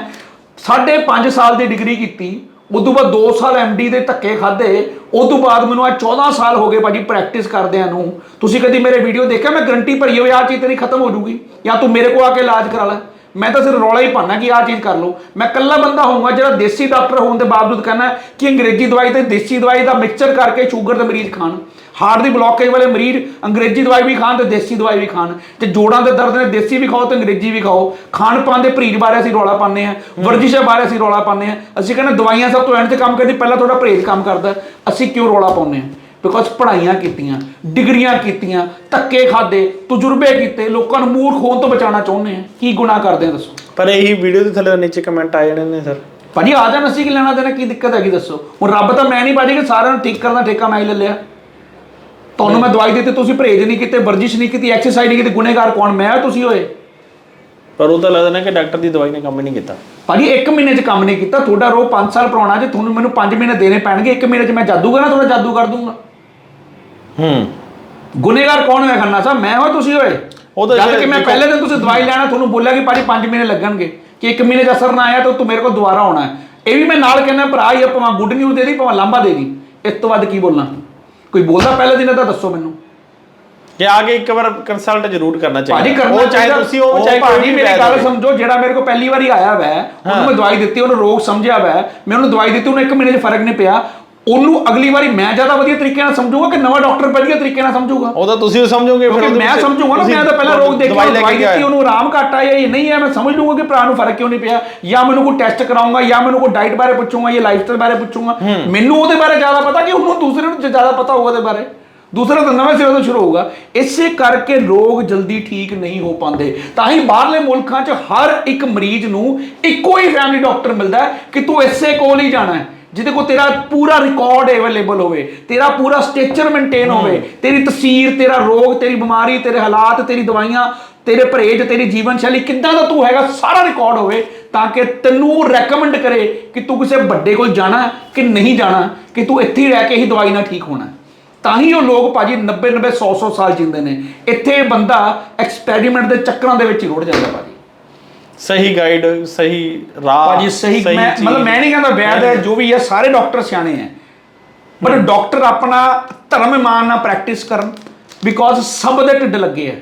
5.5 ਸਾਲ ਦੀ ਡਿਗਰੀ ਕੀਤੀ ਉਦੋਂ ਬਾਅਦ 2 ਸਾਲ ਐਮਡੀ ਦੇ ਧੱਕੇ ਖਾਦੇ ਉਦੋਂ ਬਾਅਦ ਮੈਨੂੰ ਆ 14 ਸਾਲ ਹੋ ਗਏ ਭਾਜੀ ਪ੍ਰੈਕਟਿਸ ਕਰਦਿਆਂ ਨੂੰ। ਤੁਸੀਂ ਕਦੀ ਮੇਰੇ ਵੀਡੀਓ ਦੇਖਿਆ? ਮੈਂ ਗਰੰਟੀ ਭਰੀ ਹੋਈ ਆ ਚੀਜ਼ ਤੇਰੀ ਖਤਮ ਹੋ ਜੂਗੀ ਜਾਂ ਤੂੰ ਮੇਰੇ ਕੋਲ ਆ ਕੇ ਇਲਾਜ ਕਰਾ ਲੈ। ਮੈਂ ਤਾਂ ਸਿਰ ਰੌਲਾ ਹੀ ਪਾਣਾ ਕਿ ਆਹ ਚੀਜ਼ ਕਰ ਲਓ। ਮੈਂ ਇਕੱਲਾ ਬੰਦਾ ਹੋਊਗਾ ਜਿਹੜਾ ਦੇਸੀ ਡਾਕਟਰ ਹੋਣ ਦੇ ਬਾਵਜੂਦ ਕਹਿੰਦਾ ਕਿ ਅੰਗਰੇਜ਼ੀ ਦਵਾਈ ਤੇ ਦੇਸੀ ਦਵਾਈ ਦਾ ਮਿਕਸਚਰ ਕਰਕੇ ਸ਼ੂਗਰ ਦੇ ਮਰੀਜ਼ ਖਾਣ। ਹਾਰਟ ਦੀ ਬਲੌਕੇਜ ਵਾਲੇ ਮਰੀਜ਼ ਅੰਗਰੇਜ਼ੀ ਦਵਾਈ ਵੀ ਖਾਣ ਤੇ ਦੇਸੀ ਦਵਾਈ ਵੀ ਖਾਣ। ਤੇ ਜੋੜਾਂ ਦੇ ਦਰਦ ਨੇ ਦੇਸੀ ਵੀ ਖਾਓ ਤੇ ਅੰਗਰੇਜ਼ੀ ਵੀ ਖਾਓ। ਖਾਣ ਪਾਣ ਦੇ ਪਰਹੇਜ਼ ਬਾਰੇ ਅਸੀਂ ਰੌਲਾ ਪਾਉਂਦੇ ਆ ਵਰਜਿਸ਼ਾਂ ਬਾਰੇ ਅਸੀਂ ਰੌਲਾ ਪਾਉਂਦੇ ਆ ਅਸੀਂ ਕਹਿੰਦੇ ਦਵਾਈਆਂ ਸਭ ਤੋਂ ਐਂਡ ਤੇ ਕੰਮ ਕਰਦੀ ਪਹਿਲਾਂ ਤੁਹਾਡਾ ਪਰਹੇਜ਼ ਕੰਮ ਕਰਦਾ। ਅਸੀਂ ਕਿਉਂ ਰੌਲਾ ਪਾਉਂਦੇ ਆ ਬਿਕੋਜ਼ ਪੜ੍ਹਾਈਆਂ ਕੀਤੀਆਂ ਡਿਗਰੀਆਂ ਕੀਤੀਆਂ ਧੱਕੇ ਖਾਦੇ ਤਜਰਬੇ ਕੀਤੇ ਲੋਕਾਂ ਨੂੰ ਮੂਰਖ ਹੋਣ ਤੋਂ ਬਚਾਉਣਾ ਚਾਹੁੰਦੇ ਆ। ਕੀ ਗੁਨਾਹ ਕਰਦੇ ਆ ਦੱਸੋ? ਪਰ ਇਹੀ ਵੀਡੀਓ ਦੇ ਥੱਲੇ ਨੀਚੇ ਕਮੈਂਟ ਆ ਜਾਣੇ ਨੇ ਸਰ। ਭਾਜੀ ਆ ਜਾਣ ਅਸੀਂ ਕੀ ਲੈਣਾ ਦੇਣਾ ਕੀ ਦਿੱਕਤ ਹੈਗੀ ਦੱਸੋ? ਹੁਣ ਰੱਬ ਤਾਂ ਮੈਂ ਨਹੀਂ ਭਾਜੀ ਕਿ ਸਾਰਿਆਂ ਨੂੰ ਠੀਕ ਕਰਨ ਠੇਕਾ ਮੈਂ ਹੀ ਲੈ ਲਿਆ। ਤੁਹਾਨੂੰ ਮੈਂ ਦਵਾਈ ਦਿੱਤੀ ਤੁਸੀਂ ਪਰਹੇਜ਼ ਨਹੀਂ ਕੀਤੇ ਵਰਜਿਸ਼ ਨਹੀਂ ਕੀਤੀ ਐਕਸਰਸਾਈਜ਼ ਨਹੀਂ ਕੀਤੀ ਗੁਨੇਗਾਰ ਕੌਣ? ਮੈਂ ਆ, ਤੁਸੀਂ ਹੋਏ ਪਰ ਉਹ ਤਾਂ ਲੱਗਦਾ ਨਾ ਕਿ ਡਾਕਟਰ ਦੀ ਦਵਾਈ ਨੇ ਕੰਮ ਹੀ ਨਹੀਂ ਕੀਤਾ। ਭਾਜੀ 1 ਮਹੀਨੇ 'ਚ ਕੰਮ ਨਹੀਂ ਕੀਤਾ ਤੁਹਾਡਾ ਰੋ 5 ਸਾਲ ਪੁਰਾਣਾ ਜੇ ਤੁਹਾਨੂੰ ਮੈਨੂੰ 5 ਮਹੀਨੇ ਦੇਣੇ ਪੈਣਗੇ 1 ਮਹੀਨੇ 'ਚ ਮੈਂ ਜਾਦੂ ਕਰਾਂ ਤੁਹਾਡਾ ਜਾਦੂ ਕਰ ਦੂੰਗਾ। ਹੂੰ। ਗੁਨੇਗਾਰ ਕੌਣ ਹੋਇਆ ਖੰਨਾ ਸਾਹਿਬ? ਮੈਂ ਹੋਇਆ ਤੁਸੀਂ ਹੋਏ? ਉਹ ਤਾਂ ਜਦ ਕਿ ਮੈਂ ਪਹਿਲੇ ਦਿਨ ਤੁਸੀਂ ਦਵਾਈ ਲੈਣਾ ਤੁਹਾਨੂੰ ਬੋਲਿਆ ਕਿ ਭਾਜੀ 5 ਮਹੀਨੇ ਲੱਗਣਗੇ ਕਿ 1 ਮਹੀਨੇ 'ਚ ਅਸਰ ਨਾ ਆਇਆ ਤਾਂ ਤੂੰ ਮੇਰੇ ਕੋਲ ਦੁਬਾਰਾ ਆਉਣਾ ਹੈ। ਇਹ ਵੀ ਮੈਂ ਨਾਲ ਕਹਿੰਦਾ ਭਰਾ ਇਹ ਭਾਵੇਂ ਗੁੱਡ ਨਿਊਜ਼ ਦੇ ਦੀ ਭਾਵੇਂ ਲਾਂਬਾ ਦੇ ਦੀ। ਇਸ ਤੋਂ ਵੱਧ ਕੀ ਬੋਲਣਾ? ਕੋਈ ਬੋਲਦਾ ਪਹਿਲੇ ਦਿਨ ਤਾਂ ਦੱਸੋ ਮੈਨੂੰ। ਕਿ ਆ ਕੇ ਇੱਕ ਵਾਰ ਕੰਸਲਟ ਜ਼ਰੂਰ ਕਰਨਾ ਚਾਹੀਦਾ। ਉਹ ਚਾਹੇ। ਤੁਸੀਂ ਉਹ ਚਾਹੇ ਕੋਈ ਭਾਜੀ ਮੇਰੀ ਗੱਲ। ਸਮਝੋ ਜਿਹੜਾ ਮੇਰੇ ਕੋਲ ਪਹਿਲੀ ਵਾਰੀ ਆਇਆ ਵੈ ਉਹਨੂੰ ਮੈਂ ਦਵਾਈ ਦਿੱਤੀ ਉਹਨੂੰ ਰੋਗ ਸਮਝਿਆ ਵੈ। ਮੈਂ ਉਹਨੂੰ ਦਵਾਈ ਦਿੱਤੀ ਉਹਨੂੰ 1 ਮਹੀਨੇ 'ਚ ਫ਼ਰਕ ਨਹੀਂ ਪਿਆ। ਉਹਨੂੰ ਅਗਲੀ ਵਾਰੀ ਮੈਂ ਜ਼ਿਆਦਾ ਵਧੀਆ ਤਰੀਕੇ ਨਾਲ ਸਮਝੂਗਾ ਕਿ ਨਵਾਂ ਡਾਕਟਰ ਵਧੀਆ ਤਰੀਕੇ ਨਾਲ ਸਮਝੂਗਾ? ਉਹ ਤਾਂ ਤੁਸੀਂ ਸਮਝੋਗੇ ਉਹਦੇ ਮੈਂ ਸਮਝੂਗਾ ਨਾ ਮੈਂ ਤਾਂ ਪਹਿਲਾਂ ਰੋਗ ਦੇਖਿਆ ਦਵਾਈ ਦਿੱਤੀ। ਉਹਨੂੰ ਆਰਾਮ ਘੱਟ ਆਇਆ ਜਾਂ ਨਹੀਂ ਹੈ ਮੈਂ ਸਮਝ ਲੂੰਗਾ ਕਿ ਭਰਾ ਨੂੰ ਫ਼ਰਕ ਕਿਉਂ ਨਹੀਂ ਪਿਆ ਜਾਂ ਮੈਨੂੰ ਕੋਈ ਟੈਸਟ ਕਰਾਉਂਗਾ ਜਾਂ ਮੈਨੂੰ ਕੋਈ ਡਾਈਟ ਬਾਰੇ ਪੁੱਛੂੰਗਾ ਜਾਂ ਲਾਈਫਸਟਾਈਲ ਬਾਰੇ ਪੁੱਛੂੰਗਾ। ਮੈਨੂੰ ਉਹਦੇ ਬਾਰੇ ਜ਼ਿਆਦਾ ਪਤਾ ਕਿ ਉਹਨੂੰ ਦੂਸਰੇ ਨੂੰ ਜ਼ਿਆਦਾ ਪਤਾ ਹੋਊਗਾ ਉਹਦੇ ਬਾਰੇ। ਦੂਸਰਾ ਤਾਂ ਨਵੇਂ ਸਿਰੇ ਤੋਂ ਸ਼ੁਰੂ ਹੋਊਗਾ। ਇਸੇ ਕਰਕੇ ਲੋਕ ਜਲਦੀ ਠੀਕ ਨਹੀਂ ਹੋ ਪਾਉਂਦੇ। ਤਾਂ ਹੀ ਬਾਹਰਲੇ ਮੁਲਕਾਂ 'ਚ ਹਰ ਇੱਕ ਮਰੀਜ਼ ਨੂੰ ਇੱਕੋ ਹੀ ਫੈਮਿਲੀ ਡਾਕਟਰ ਮਿਲਦਾ ਕਿ ਤੂੰ ਇਸੇ ਕੋਲ ਹੀ ਜਾਣਾ ਹੈ। ਜਿਹਦੇ ਕੋਲ ਤੇਰਾ ਪੂਰਾ ਰਿਕਾਰਡ ਅਵੇਲੇਬਲ ਹੋਵੇ ਤੇਰਾ ਪੂਰਾ ਸਟੇਚਰ ਮੇਨਟੇਨ ਹੋਵੇ ਤੇਰੀ ਤਸਵੀਰ ਤੇਰਾ ਰੋਗ ਤੇਰੀ ਬਿਮਾਰੀ ਤੇਰੇ ਹਾਲਾਤ ਤੇਰੀ ਦਵਾਈਆਂ ਤੇਰੇ ਪਰਹੇਜ ਤੇਰੀ ਜੀਵਨ ਸ਼ੈਲੀ ਕਿੱਦਾਂ ਦਾ ਤੂੰ ਹੈਗਾ ਸਾਰਾ ਰਿਕਾਰਡ ਹੋਵੇ ਤਾਂ ਕਿ ਤੈਨੂੰ ਰეკਮੈਂਡ ਕਰੇ ਕਿ ਤੂੰ ਕਿਸੇ ਵੱਡੇ ਕੋਲ ਜਾਣਾ ਕਿ ਨਹੀਂ ਜਾਣਾ ਕਿ ਤੂੰ ਇੱਥੇ ਹੀ ਰਹਿ ਕੇ ਹੀ ਦਵਾਈ ਨਾਲ ਠੀਕ ਹੋਣਾ। ਤਾਂ ਹੀ ਉਹ ਲੋਕ ਭਾਜੀ 90 90 100 100 ਸਾਲ ਜਿੰਦੇ ਨੇ। ਇੱਥੇ ਬੰਦਾ ਐਕਸਪੈਰੀਮੈਂਟ ਦੇ ਚੱਕਰਾਂ ਦੇ ਵਿੱਚ ਹੀ ਰੁੜ ਜਾਂਦਾ ਭਾਜੀ। ਸਹੀ ਗਾਈਡ ਸਹੀ ਰਾਹ ਭਾਜੀ ਸਹੀ ਮੈਂ ਚੀਜ਼। ਮਤਲਬ ਮੈਂ ਨਹੀਂ ਕਹਿੰਦਾ ਵੈਦ ਹੈ ਜੋ ਵੀ ਹੈ ਸਾਰੇ ਡਾਕਟਰ ਸਿਆਣੇ ਹੈ। ਪਰ ਡਾਕਟਰ ਆਪਣਾ ਧਰਮ ਇਮਾਨ ਨਾਲ ਪ੍ਰੈਕਟਿਸ ਕਰਨ ਬਿਕੋਜ਼ ਸਭ ਦੇ ਢਿੱਡ ਲੱਗੇ ਹੈ।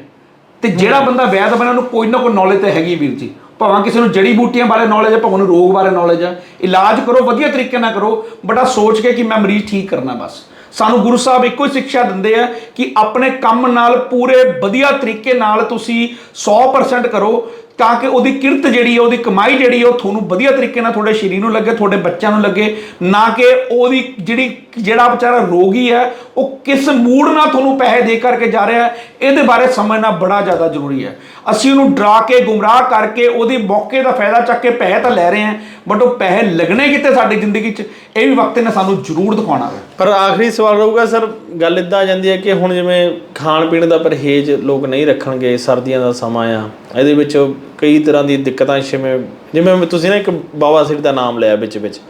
ਤੇ ਜਿਹੜਾ ਬੰਦਾ ਵੈਦ ਬਣਾ ਉਹਨੂੰ ਕੋਈ ਨਾ ਕੋਈ ਨੌਲੇਜ ਤੇ ਹੈਗੀ ਵੀਰ ਜੀ। ਭਾਵੇਂ ਕਿਸੇ ਨੂੰ ਜੜੀ ਬੂਟੀਆਂ ਬਾਰੇ ਨੌਲੇਜ ਹੈ ਭਾਵੇਂ ਨੂੰ ਰੋਗ ਬਾਰੇ ਨੌਲੇਜ ਹੈ। ਇਲਾਜ ਕਰੋ ਵਧੀਆ ਤਰੀਕੇ ਨਾਲ ਕਰੋ ਬੜਾ ਸੋਚ ਕੇ ਕਿ ਮੈਂ ਮਰੀਜ਼ ਠੀਕ ਕਰਨਾ ਬਸ। ਸਾਨੂੰ ਗੁਰੂ ਸਾਹਿਬ ਇੱਕੋ ਹੀ ਸਿੱਖਿਆ ਦਿੰਦੇ ਆ ਕਿ ਆਪਣੇ ਕੰਮ ਨਾਲ ਪੂਰੇ ਵਧੀਆ ਤਰੀਕੇ ਨਾਲ ਤੁਸੀਂ 100% ਕਰੋ ਤਾਂ ਕਿ ਉਹਦੀ ਕਿਰਤ ਜਿਹੜੀ ਹੈ ਉਹਦੀ ਕਮਾਈ ਜਿਹੜੀ ਹੈ ਉਹ ਤੁਹਾਨੂੰ ਵਧੀਆ ਤਰੀਕੇ ਨਾਲ ਤੁਹਾਡੇ ਸ਼ਰੀਰ ਨੂੰ ਲੱਗੇ, ਤੁਹਾਡੇ ਬੱਚਿਆਂ ਨੂੰ ਲੱਗੇ, ਨਾ ਕਿ ਉਹਦੀ ਜਿਹੜੀ, ਜਿਹੜਾ ਵਿਚਾਰਾ ਰੋਗੀ ਹੈ ਉਹ ਕਿਸ ਮੂਡ ਨਾਲ ਤੁਹਾਨੂੰ ਪੈਸੇ ਦੇ ਕਰਕੇ ਜਾ ਰਿਹਾ ਹੈ ਇਹਦੇ ਬਾਰੇ ਸਮਝਣਾ ਬੜਾ ਜ਼ਿਆਦਾ ਜ਼ਰੂਰੀ ਹੈ ਅਸੀਂ ਉਹਨੂੰ ਡਰਾ ਕੇ, ਗੁੰਮਰਾਹ ਕਰਕੇ, ਉਹਦੀ ਮੌਕੇ ਦਾ ਫਾਇਦਾ ਚੱਕ ਕੇ ਪੈਸੇ ਤਾਂ ਲੈ ਰਹੇ ਹਾਂ ਬਟ ਉਹ ਪੈਸੇ ਲੱਗਣੇ ਕਿਤੇ ਸਾਡੀ ਜ਼ਿੰਦਗੀ 'ਚ? ਇਹ ਵੀ ਵਕਤ ਨੇ ਸਾਨੂੰ ਜ਼ਰੂਰ ਦਿਖਾਉਣਾ ਹੈ। ਪਰ ਆਖਰੀ ਸਵਾਲ ਰਹੂਗਾ, ਸਰ, ਗੱਲ ਇਦਾਂ ਆ ਜਾਂਦੀ ਹੈ ਕਿ ਹੁਣ ਜਿਵੇਂ ਖਾਣ ਪੀਣ ਦਾ ਪਰਹੇਜ਼ ਲੋਕ ਨਹੀਂ ਰੱਖਣਗੇ, ਸਰਦੀਆਂ ਦਾ ਸਮਾਂ ਆ, ਇਹਦੇ ਵਿੱਚ ਕਈ ਤਰ੍ਹਾਂ ਦੀ ਦਿੱਕਤਾਂ ਜਿਵੇਂ ਜਿਵੇਂ ਤੁਸੀਂ ਨਾ ਇੱਕ ਬਾਬਾ ਸਿਰ ਦਾ ਨਾਮ ਲਿਆ ਵਿੱਚ ਵਿੱਚ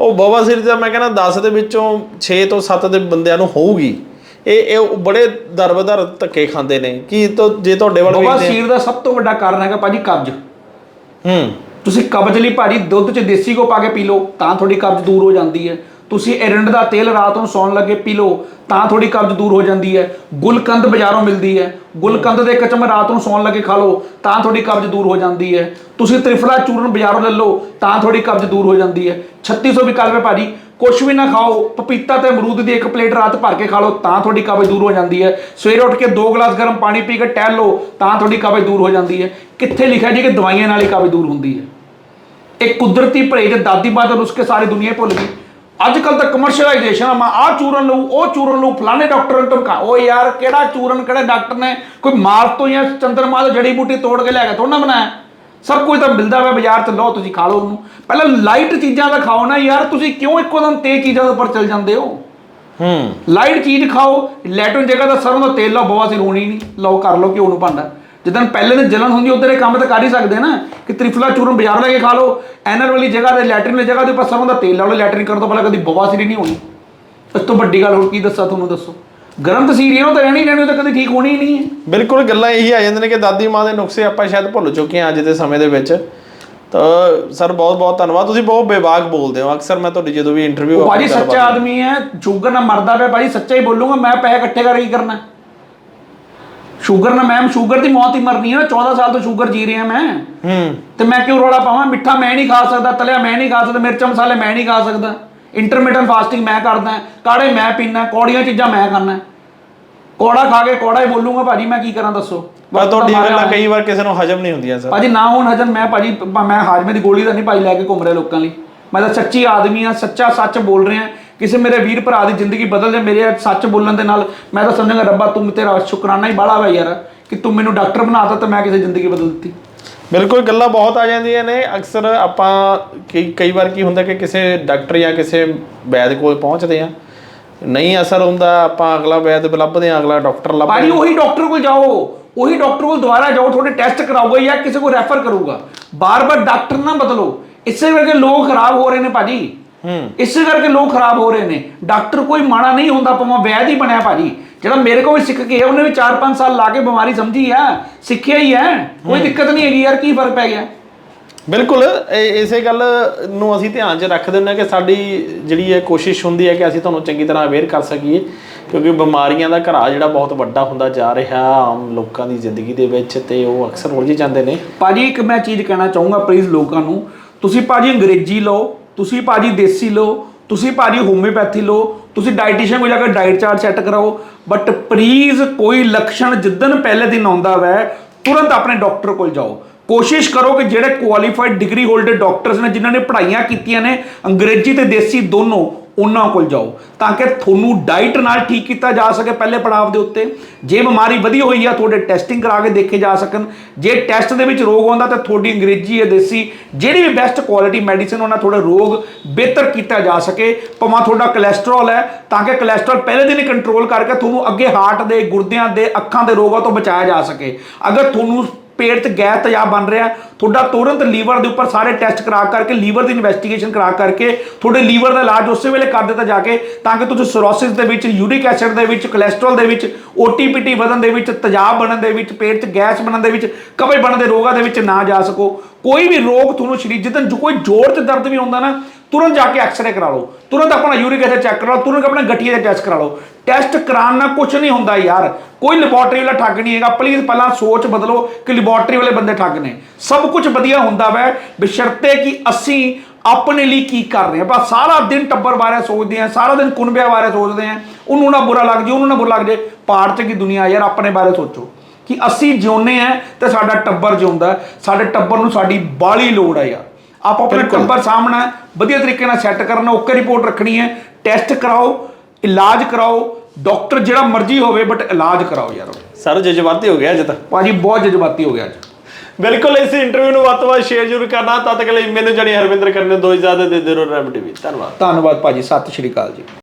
ਉਹ ਬਾਬਾ ਸਿਰ ਦਾ ਮੈਂ ਕਹਿੰਦਾ 10 ਦੇ ਵਿੱਚੋਂ 6 ਤੋਂ 7 ਦੇ ਬੰਦਿਆਂ ਨੂੰ ਹੋਊਗੀ। ਇਹ ਇਹ ਬੜੇ ਦਰਬਦਰ ਧੱਕੇ ਖਾਂਦੇ ਨੇ। ਕੀ ਤੋਂ ਜੇ ਤੁਹਾਡੇ ਵੱਲ ਬਾਬਾ ਸੀਰ ਦਾ ਸਭ ਤੋਂ ਵੱਡਾ ਕਾਰਨ ਹੈਗਾ ਭਾਜੀ ਕਬਜ਼। ਹੂੰ। ਤੁਸੀਂ ਕਬਜ਼ ਲਈ ਭਾਜੀ ਦੁੱਧ 'ਚ ਦੇਸੀ ਘਿਓ ਪਾ ਕੇ ਪੀ ਲਓ ਤਾਂ ਤੁਹਾਡੀ ਕਬਜ਼ ਦੂਰ ਹੋ ਜਾਂਦੀ ਹੈ। ਤੁਸੀਂ ਐਰੰਡ ਦਾ ਤੇਲ ਰਾਤ ਨੂੰ ਸੌਣ ਲੱਗੇ ਪੀ ਲਓ, ਤਾਂ ਤੁਹਾਡੀ ਕਬਜ਼ ਦੂਰ ਹੋ ਜਾਂਦੀ ਹੈ। ਗੁਲਕੰਦ ਬਾਜ਼ਾਰੋਂ ਮਿਲਦੀ ਹੈ। ਗੁਲਕੰਦ ਦੇ ਕਚਮ ਰਾਤ ਨੂੰ ਸੌਣ ਲੱਗੇ ਖਾ ਲਓ, ਤਾਂ ਤੁਹਾਡੀ ਕਬਜ਼ ਦੂਰ ਹੋ ਜਾਂਦੀ ਹੈ। ਤੁਸੀਂ ਤ੍ਰਿਫਲਾ ਚੂਰਨ ਬਾਜ਼ਾਰੋਂ ਲੈ ਲਓ, ਤਾਂ ਤੁਹਾਡੀ ਕਬਜ਼ ਦੂਰ ਹੋ ਜਾਂਦੀ ਹੈ। 3600 ਵਿਕਲਪ ਹੈ ਭਾਜੀ। ਕੁਛ ਵੀ ਨਾ ਖਾਓ, ਪਪੀਤਾ ਤੇ ਅਮਰੂਦ ਦੀ ਇੱਕ ਪਲੇਟ ਰਾਤ ਭਰ ਕੇ ਖਾ ਲਓ, ਤਾਂ ਤੁਹਾਡੀ ਕਬਜ਼ ਦੂਰ ਹੋ ਜਾਂਦੀ ਹੈ। ਸਵੇਰੇ ਉੱਠ ਕੇ ਦੋ ਗਲਾਸ ਗਰਮ ਪਾਣੀ ਪੀ ਕੇ ਟਹਿਲ ਲਓ, ਤਾਂ ਤੁਹਾਡੀ ਕਬਜ਼ ਦੂਰ ਹੋ ਜਾਂਦੀ ਹੈ। ਕਿੱਥੇ ਲਿਖਿਆ ਜੀ ਕਿ ਦਵਾਈਆਂ ਨਾਲ ਹੀ ਕਬਜ਼ ਦੂਰ ਹੁੰਦੀ ਹੈ? ਇਹ ਕੁਦਰਤੀ ਪਰਹੇਜ ਦਾਦੀ ਮਾਂ ਦੇ ਨੁਸਖੇ ਸਾਰੀ ਦੁਨੀਆ ਭੁੱਲ ਗਈ। ਅੱਜ ਕੱਲ ਤਾਂ ਕਮਰਸ਼ੀਅਲਾਈਜੇਸ਼ਨ ਆ ਮੈਂ ਆਹ ਚੂਰਨ ਲਊ ਉਹ ਚੂਰਨ ਲਊ ਫਲਾਣੇ ਡਾਕਟਰ ਨੂੰ ਧਮਕਾ। ਉਹ ਯਾਰ ਕਿਹੜਾ ਚੂਰਨ ਕਿਹੜੇ ਡਾਕਟਰ ਨੇ ਕੋਈ ਮਾਰ ਤੋਂ ਜਾਂ ਚੰਦਰਮਾ ਤੋਂ ਜੜੀ ਬੂਟੀ ਤੋੜ ਕੇ ਲਿਆ ਕੇ ਥੋੜਾ ਬਣਾਇਆ? ਸਭ ਕੁਝ ਤਾਂ ਮਿਲਦਾ ਵਾ ਬਾਜ਼ਾਰ 'ਚ ਲਓ ਤੁਸੀਂ ਖਾ ਲਓ ਉਹਨੂੰ। ਪਹਿਲਾਂ ਲਾਈਟ ਚੀਜ਼ਾਂ ਦਾ ਖਾਓ ਨਾ ਯਾਰ ਤੁਸੀਂ ਕਿਉਂ ਇੱਕੋ ਦਮ ਤੇਜ਼ ਚੀਜ਼ਾਂ ਦੇ ਉੱਪਰ ਚੱਲ ਜਾਂਦੇ ਹੋ? ਹੂੰ। ਲਾਈਟ ਚੀਜ਼ ਖਾਓ ਲੈਟਰਨ ਜਗ੍ਹਾ ਦਾ ਸਰੋਂ ਦਾ ਤੇਲ ਲਾਓ ਬਵਾਸੀਰ ਹੋਣੀ ਨਹੀਂ। ਲਓ ਕਰ ਲਓ ਘਿਓ ਨੂੰ ਭਾਂਡਾ। ਜਿੱਦਾਂ ਪਹਿਲੇ ਦਿਨ ਜਲਨ ਹੁੰਦੀ ਉਧਰ ਇਹ ਕੰਮ ਤਾਂ ਕਰ ਹੀ ਸਕਦੇ ਨਾ ਕਿ ਤ੍ਰਿਫਲਾ ਚੂਰਨ ਬਾਜ਼ਾਰ ਲੈ ਕੇ ਖਾ ਲਓ ਐਨਰ ਵਾਲੀ ਜਗ੍ਹਾ ਤੇ ਲੈਟਰਨ ਵਾਲੀ ਜਗ੍ਹਾ ਦੇ ਉੱਪਰ ਸਰੋਂ ਦਾ ਤੇਲ ਲਾ ਲਓ ਲੈਟਰਨ ਕਰਨ ਤੋਂ ਪਹਿਲਾਂ ਕਦੀ ਬਵਾਸੀਰ ਨਹੀਂ ਹੋਣੀ। ਇਸ ਤੋਂ ਵੱਡੀ ਗੱਲ ਹੋਰ ਕੀ ਦੱਸਾਂ ਤੁਹਾਨੂੰ ਦੱਸੋ? ਗਰਮ ਤਸੀਰ ਇਹਨੂੰ ਤਾਂ ਰਹਿਣੀ ਰਹਿਣੀ ਉਹ ਤਾਂ ਕਦੀ ਠੀਕ ਹੋਣੀ ਹੀ ਨਹੀਂ ਹੈ। ਬਿਲਕੁਲ ਗੱਲਾਂ ਇਹੀ ਆ ਜਾਂਦੀਆਂ ਨੇ ਕਿ ਦਾਦੀ ਮਾਂ ਦੇ ਨੁਕਸੇ ਆਪਾਂ ਸ਼ਾਇਦ ਭੁੱਲ ਚੁੱਕੇ ਹਾਂ ਅੱਜ ਦੇ ਸਮੇਂ ਦੇ ਵਿੱਚ। ਤਾਂ ਸਰ ਬਹੁਤ ਬਹੁਤ ਧੰਨਵਾਦ। ਤੁਸੀਂ ਬਹੁਤ ਬੇਬਾਕ ਬੋਲਦੇ ਹੋ। ਅਕਸਰ ਮੈਂ ਤੁਹਾਡੀ ਜਦੋਂ ਵੀ ਇੰਟਰਵਿਊ ਭਾਜੀ ਸੱਚਾ ਆਦਮੀ ਹੈ ਸ਼ੂਗਰ ਨਾਲ ਮਰਦਾ ਪਿਆ ਭਾਜੀ ਸੱਚਾ ਹੀ ਬੋਲੂੰਗਾ ਮੈਂ ਪੈਸੇ ਇਕੱਠੇ ਕਰਕੇ ਕੀ ਕਰਨਾ? ਸ਼ੂਗਰ ਨਾਲ ਮੈਮ ਸ਼ੂਗਰ ਦੀ ਮੌਤ ਹੀ ਮਰਨੀ ਹੈ ਨਾ 14 ਸਾਲ ਤੋਂ ਸ਼ੂਗਰ ਜੀ ਰਿਹਾ ਮੈਂ। ਹੂੰ। ਤੇ ਮੈਂ ਕਿਉਂ ਰੌਲਾ ਪਾਵਾਂ? ਮਿੱਠਾ ਮੈਂ ਨਹੀਂ ਖਾ ਸਕਦਾ ਤਲਿਆ ਮੈਂ ਨਹੀਂ ਖਾ ਸਕਦਾ ਮਿਰਚ ਮਸਾਲੇ ਮੈਂ ਨਹੀਂ ਖਾ ਸਕਦਾ। ਇੰਟਰਮੀਡੀਏਟ ਫਾਸਟਿੰਗ ਮੈਂ ਕਰਦਾ ਕਾੜੇ ਮੈਂ ਪੀਣਾ ਕੌੜੀਆਂ ਚੀਜ਼ਾਂ ਮੈਂ ਖਾਣਾ ਕੌੜਾ ਖਾ ਕੇ ਕੌੜਾ ਹੀ ਬੋਲੂੰਗਾ ਭਾਜੀ ਮੈਂ ਕੀ ਕਰਾਂ ਦੱਸੋ? ਪਰ ਤੁਹਾਡੀ ਗੱਲਾਂ। ਕਈ ਵਾਰ ਕਿਸੇ ਨੂੰ ਹਜਮ ਨਹੀਂ ਹੁੰਦੀਆਂ ਸਰ ਭਾਜੀ ਨਾ ਹੁਣ ਹਜਨ ਮੈਂ ਭਾਜੀ ਮੈਂ ਹਾਜਮੇ ਦੀ ਗੋਲੀ ਤਾਂ ਨਹੀਂ ਭਾਈ ਲੈ ਕੇ ਘੁੰਮ ਰਿਹਾ ਲੋਕਾਂ ਲਈ। ਮੈਂ ਤਾਂ ਸੱਚੀ ਆਦਮੀ ਆ ਸੱਚਾ ਸੱਚ ਬੋਲ ਰਿਹਾ। ਕਿਸੇ ਮੇਰੇ ਵੀਰ ਭਰਾ ਦੀ ਜ਼ਿੰਦਗੀ ਬਦਲ ਦੇ ਮੇਰੇ ਸੱਚ ਬੋਲਣ ਦੇ ਨਾਲ ਮੈਂ ਤਾਂ ਸਮਝਾਂਗਾ ਰੱਬਾ ਤੂੰ ਤੇਰਾ ਸ਼ੁਕਰਾਨਾ ਹੀ ਬਾਲਾ ਵਾ ਯਾਰ ਕਿ ਤੂੰ ਮੈਨੂੰ ਡਾਕਟਰ ਬਣਾਤਾ ਤੇ ਮੈਂ ਕਿਸੇ ਜ਼ਿੰਦਗੀ ਬਦਲ ਦਿੱਤੀ। ਬਿਲਕੁਲ ਗੱਲਾਂ ਬਹੁਤ ਆ ਜਾਂਦੀਆਂ ਨੇ। ਅਕਸਰ ਆਪਾਂ ਕਈ ਕਈ ਵਾਰ ਕੀ ਹੁੰਦਾ ਕਿ ਕਿਸੇ ਡਾਕਟਰ ਜਾਂ ਕਿਸੇ ਵੈਦ ਕੋਲ ਪਹੁੰਚਦੇ ਆ ਨਹੀਂ ਅਸਰ ਹੁੰਦਾ ਆਪਾਂ ਅਗਲਾ ਵੈਦ ਲੱਭਦੇ ਆ ਅਗਲਾ ਡਾਕਟਰ ਲੱਭਦੇ ਆ ਉਹੀ ਡਾਕਟਰ ਕੋਲ ਜਾਓ ਉਹੀ ਡਾਕਟਰ ਕੋਲ ਦੁਬਾਰਾ ਜਾਓ ਤੁਹਾਡੇ ਟੈਸਟ ਕਰਾਊਗਾ ਜਾਂ ਕਿਸੇ ਕੋਲ ਰੈਫਰ ਕਰੂਗਾ। ਬਾਰ-ਬਾਰ ਡਾਕਟਰ ਨਾ ਬਦਲੋ। ਇਸੇ ਕਰਕੇ ਲੋਕ ਖਰਾਬ ਹੋ ਰਹੇ ਨੇ ਭਾਜੀ। ਇਸੇ ਕਰਕੇ ਲੋਕ ਖਰਾਬ ਹੋ ਰਹੇ ਨੇ। ਡਾਕਟਰ ਕੋਈ ਮਾੜਾ ਨਹੀਂ ਹੁੰਦਾ ਭਾਵੇਂ ਵੈਦ ਹੀ ਬਣਿਆ ਭਾਜੀ। ਜਿਹੜਾ ਮੇਰੇ ਕੋਲ ਵੀ ਸਿੱਖ ਕੇ ਉਹਨੇ ਵੀ 4-5 ਸਾਲ ਲਾ ਕੇ ਬਿਮਾਰੀ ਸਮਝੀ ਆ। ਸਿੱਖਿਆ ਹੀ ਹੈ ਕੋਈ ਦਿੱਕਤ ਨਹੀਂ ਹੈਗੀ ਯਾਰ ਕੀ ਫ਼ਰਕ ਪੈ ਗਿਆ? ਬਿਲਕੁਲ ਇਸੇ ਗੱਲ ਨੂੰ ਅਸੀਂ ਧਿਆਨ 'ਚ ਰੱਖਦੇ ਹਾਂ ਕਿ ਸਾਡੀ ਜਿਹੜੀ ਇਹ ਕੋਸ਼ਿਸ਼ ਹੁੰਦੀ ਹੈ ਕਿ ਅਸੀਂ ਤੁਹਾਨੂੰ ਚੰਗੀ ਤਰ੍ਹਾਂ ਅਵੇਅਰ ਕਰ ਸਕੀਏ। ਕਿਉਂਕਿ ਬਿਮਾਰੀਆਂ ਦਾ ਘਰਾ ਜਿਹੜਾ ਬਹੁਤ ਵੱਡਾ ਹੁੰਦਾ ਜਾ ਰਿਹਾ ਆਮ ਲੋਕਾਂ ਦੀ ਜ਼ਿੰਦਗੀ ਦੇ ਵਿੱਚ ਤੇ ਉਹ ਅਕਸਰ ਉਲਝ ਜਾਂਦੇ ਨੇ। ਭਾਜੀ ਇੱਕ ਮੈਂ ਚੀਜ਼ ਕਹਿਣਾ ਚਾਹੂੰਗਾ ਪਲੀਜ਼ ਲੋਕਾਂ ਨੂੰ। ਤੁਸੀਂ ਭਾਜੀ ਅੰਗਰੇਜ਼ੀ ਲਓ। ਤੁਸੀਂ ਭਾਜੀ ਦੇਸੀ ਲਓ, ਤੁਸੀਂ ਭਾਜੀ ਹੋਮਿਓਪੈਥੀ ਲਓ, ਤੁਸੀਂ ਡਾਈਟੀਸ਼ੀਅਨ ਕੋਲ ਜਾ ਕੇ ਡਾਈਟ ਚਾਰਟ ਸੈੱਟ ਕਰਾਓ ਬਟ ਪਲੀਜ਼ ਕੋਈ ਲੱਛਣ ਜਿੱਦਨ ਪਹਿਲੇ ਦਿਨ ਆਉਂਦਾ ਵੈ, ਤੁਰੰਤ ਆਪਣੇ ਡਾਕਟਰ ਕੋਲ ਜਾਓ। ਕੋਸ਼ਿਸ਼ ਕਰੋ ਕਿ ਜਿਹੜੇ ਕੁਆਲੀਫਾਈਡ ਡਿਗਰੀ ਹੋਲਡਰ ਡਾਕਟਰਸ ਨੇ, ਜਿਨ੍ਹਾਂ ਨੇ ਪੜ੍ਹਾਈਆਂ ਕੀਤੀਆਂ ਨੇ, ਅੰਗਰੇਜ਼ੀ ਤੇ ਦੇਸੀ ਦੋਨੋਂ ਉਹਨਾਂ ਕੋਲ ਜਾਓ ਤਾਂ ਕਿ ਤੁਹਾਨੂੰ ਡਾਈਟ ਨਾਲ ਠੀਕ ਕੀਤਾ ਜਾ ਸਕੇ ਪਹਿਲੇ ਪੜਾਅ ਦੇ ਉੱਤੇ। ਜੇ ਬਿਮਾਰੀ ਵਧੀ ਹੋਈ ਆ, ਤੁਹਾਡੇ ਟੈਸਟਿੰਗ ਕਰਾ ਕੇ ਦੇਖੇ ਜਾ ਸਕਣ। ਜੇ ਟੈਸਟ ਦੇ ਵਿੱਚ ਰੋਗ ਆਉਂਦਾ ਤਾਂ ਤੁਹਾਡੀ ਅੰਗਰੇਜ਼ੀ ਹੈ ਦੇਸੀ ਜਿਹੜੀ ਵੀ ਬੈਸਟ ਕੁਆਲਿਟੀ ਮੈਡੀਸਿਨ ਉਹਨਾਂ ਤੁਹਾਡਾ ਰੋਗ ਬਿਹਤਰ ਕੀਤਾ ਜਾ ਸਕੇ। ਭਾਵੇਂ ਤੁਹਾਡਾ ਕੋਲੇਸਟ੍ਰੋਲ ਹੈ, ਤਾਂ ਕਿ ਕੋਲੇਸਟ੍ਰੋਲ ਪਹਿਲੇ ਦਿਨ ਹੀ ਕੰਟਰੋਲ ਕਰਕੇ ਤੁਹਾਨੂੰ ਅੱਗੇ ਹਾਰਟ ਦੇ ਗੁਰਦਿਆਂ ਦੇ ਅੱਖਾਂ ਦੇ ਰੋਗਾਂ ਤੋਂ ਬਚਾਇਆ ਜਾ ਸਕੇ। ਅਗਰ ਤੁਹਾਨੂੰ ਪੇਟ 'ਚ ਗੈਸ ਤੇਜ਼ਾਬ ਬਣ ਰਿਹਾ ਤੁਹਾਡਾ ਤੁਰੰਤ ਲੀਵਰ ਦੇ ਉੱਪਰ ਸਾਰੇ ਟੈਸਟ ਕਰਾ ਕਰਕੇ, ਲੀਵਰ ਦੀ ਇਨਵੈਸਟੀਗੇਸ਼ਨ ਕਰਾ ਕਰਕੇ, ਤੁਹਾਡੇ ਲੀਵਰ ਦਾ ਇਲਾਜ ਉਸੇ ਵੇਲੇ ਕਰ ਦਿੱਤਾ ਜਾ ਕੇ, ਤਾਂ ਕਿ ਤੁਸੀਂ ਸਰੋਸਿਸ ਦੇ ਵਿੱਚ ਯੂਰਿਕ ਐਸਿਡ ਦੇ ਵਿੱਚ ਕੋਲੇਸਟ੍ਰੋਲ ਦੇ ਵਿੱਚ ਓਟੀਪੀਟੀ ਵਧਣ ਦੇ ਵਿੱਚ, ਤੇਜ਼ਾਬ ਬਣਨ ਦੇ ਵਿੱਚ, ਪੇਟ 'ਚ ਗੈਸ ਬਣਨ ਦੇ ਵਿੱਚ ਕਬਜ਼ ਬਣਨ ਦੇ ਰੋਗਾਂ ਦੇ ਵਿੱਚ ਨਾ ਜਾ ਸਕੋ। ਕੋਈ ਵੀ ਰੋਗ ਤੁਹਾਨੂੰ ਸਰੀਰ ਜਿੱਦਨ ਜੋ ਕੋਈ ਜੋੜ 'ਚ ਦਰਦ ਵੀ ਹੁੰਦਾ ਨਾ ਤੁਰੰਤ ਜਾ ਕੇ ਐਕਸਰੇ ਕਰਾ ਲਓ। ਤੁਰੰਤ ਆਪਣਾ ਯੂਰਿਕ ਐਸਿਡ ਚੈੱਕ ਕਰਾ ਲਓ, ਤੁਰੰਤ ਆਪਣਾ ਗਠੀਏ ਦਾ ਟੈਸਟ ਕਰਾ ਲਓ। ਟੈਸਟ ਕਰਾਉਣ ਨਾਲ ਕੁਝ ਨਹੀਂ ਹੁੰਦਾ ਯਾਰ। ਕੋਈ ਲੈਬੋਰਟਰੀ ਵਾਲਾ ਠੱਗ ਨਹੀਂ ਹੈਗਾ। ਪਲੀਜ਼ ਪਹਿਲਾਂ ਸੋਚ ਬਦਲੋ ਕਿ ਲੈਬੋਰਟਰੀ ਵਾਲੇ ਬੰਦੇ ਠੱਗ ਨੇ। ਸਭ ਕੁਝ ਵਧੀਆ ਹੁੰਦਾ ਵੈ। ਬਿਸ਼ਰਤੇ ਕਿ ਅਸੀਂ ਆਪਣੇ ਲਈ ਕੀ ਕਰ ਰਹੇ ਹਾਂ। ਬਸ ਸਾਰਾ ਦਿਨ ਟੱਬਰ ਬਾਰੇ ਸੋਚਦੇ ਹਾਂ, ਸਾਰਾ ਦਿਨ ਕੁਨਬਿਆਂ ਬਾਰੇ ਸੋਚਦੇ ਹਾਂ। ਉਹਨੂੰ ਨਾ ਬੁਰਾ ਲੱਗ ਜੇ, ਉਹਨੂੰ ਨਾ ਬੁਰਾ ਲੱਗ ਜੇ। ਪਾੜ ਚ ਕੀ ਦੁਨੀਆ ਯਾਰ, ਆਪਣੇ ਬਾਰੇ ਸੋਚੋ। ਕਿ ਅਸੀਂ ਜਿਉਂਦੇ ਆ ਤੇ ਸਾਡਾ ਟੱਬਰ ਜਿਉਂਦਾ ਸਾਡੇ ਟੱਬਰ ਨੂੰ ਸਾਡੀ ਬਾਲੀ ਲੋੜ ਹੈ ਯਾਰ। ਆਪ ਆਪਣੇ ਬਿਲਕੁਲ। ਟੱਬਰ ਸਾਹਮਣਾ ਵਧੀਆ ਤਰੀਕੇ ਨਾਲ ਸੈੱਟ ਕਰਨਾ ਓਕੇ ਰਿਪੋਰਟ ਰੱਖਣੀ ਹੈ ਟੈਸਟ ਕਰਾਓ ਇਲਾਜ ਕਰਾਓ ਡਾਕਟਰ ਜਿਹੜਾ ਮਰਜ਼ੀ ਹੋਵੇ ਬਟ ਇਲਾਜ ਕਰਾਓ ਯਾਰ। ਸਰ ਜਜ਼ਬਾਤੀ ਹੋ ਗਿਆ ਅੱਜ ਤਾਂ। ਭਾਜੀ ਬਹੁਤ ਜਜ਼ਬਾਤੀ ਹੋ ਗਿਆ ਅੱਜ। ਬਿਲਕੁਲ ਇਸ ਇੰਟਰਵਿਊ ਨੂੰ ਵੱਧ ਤੋਂ ਵੱਧ ਸ਼ੇਅਰ ਜ਼ਰੂਰ ਕਰਨਾ ਤਦ ਤੱਕ ਲਈ ਮੈਨੂੰ ਜਣੀ ਹਰਵਿੰਦਰ ਕਰਨ ਨੂੰ ਦੋ ਇਜਾਜ਼ਤ ਦੇ ਦਿਓ ਰੈਮ ਟੀਵੀ ਧੰਨਵਾਦ। ਧੰਨਵਾਦ ਭਾਜੀ ਸਤਿ ਸ਼੍ਰੀ ਅਕਾਲ ਜੀ।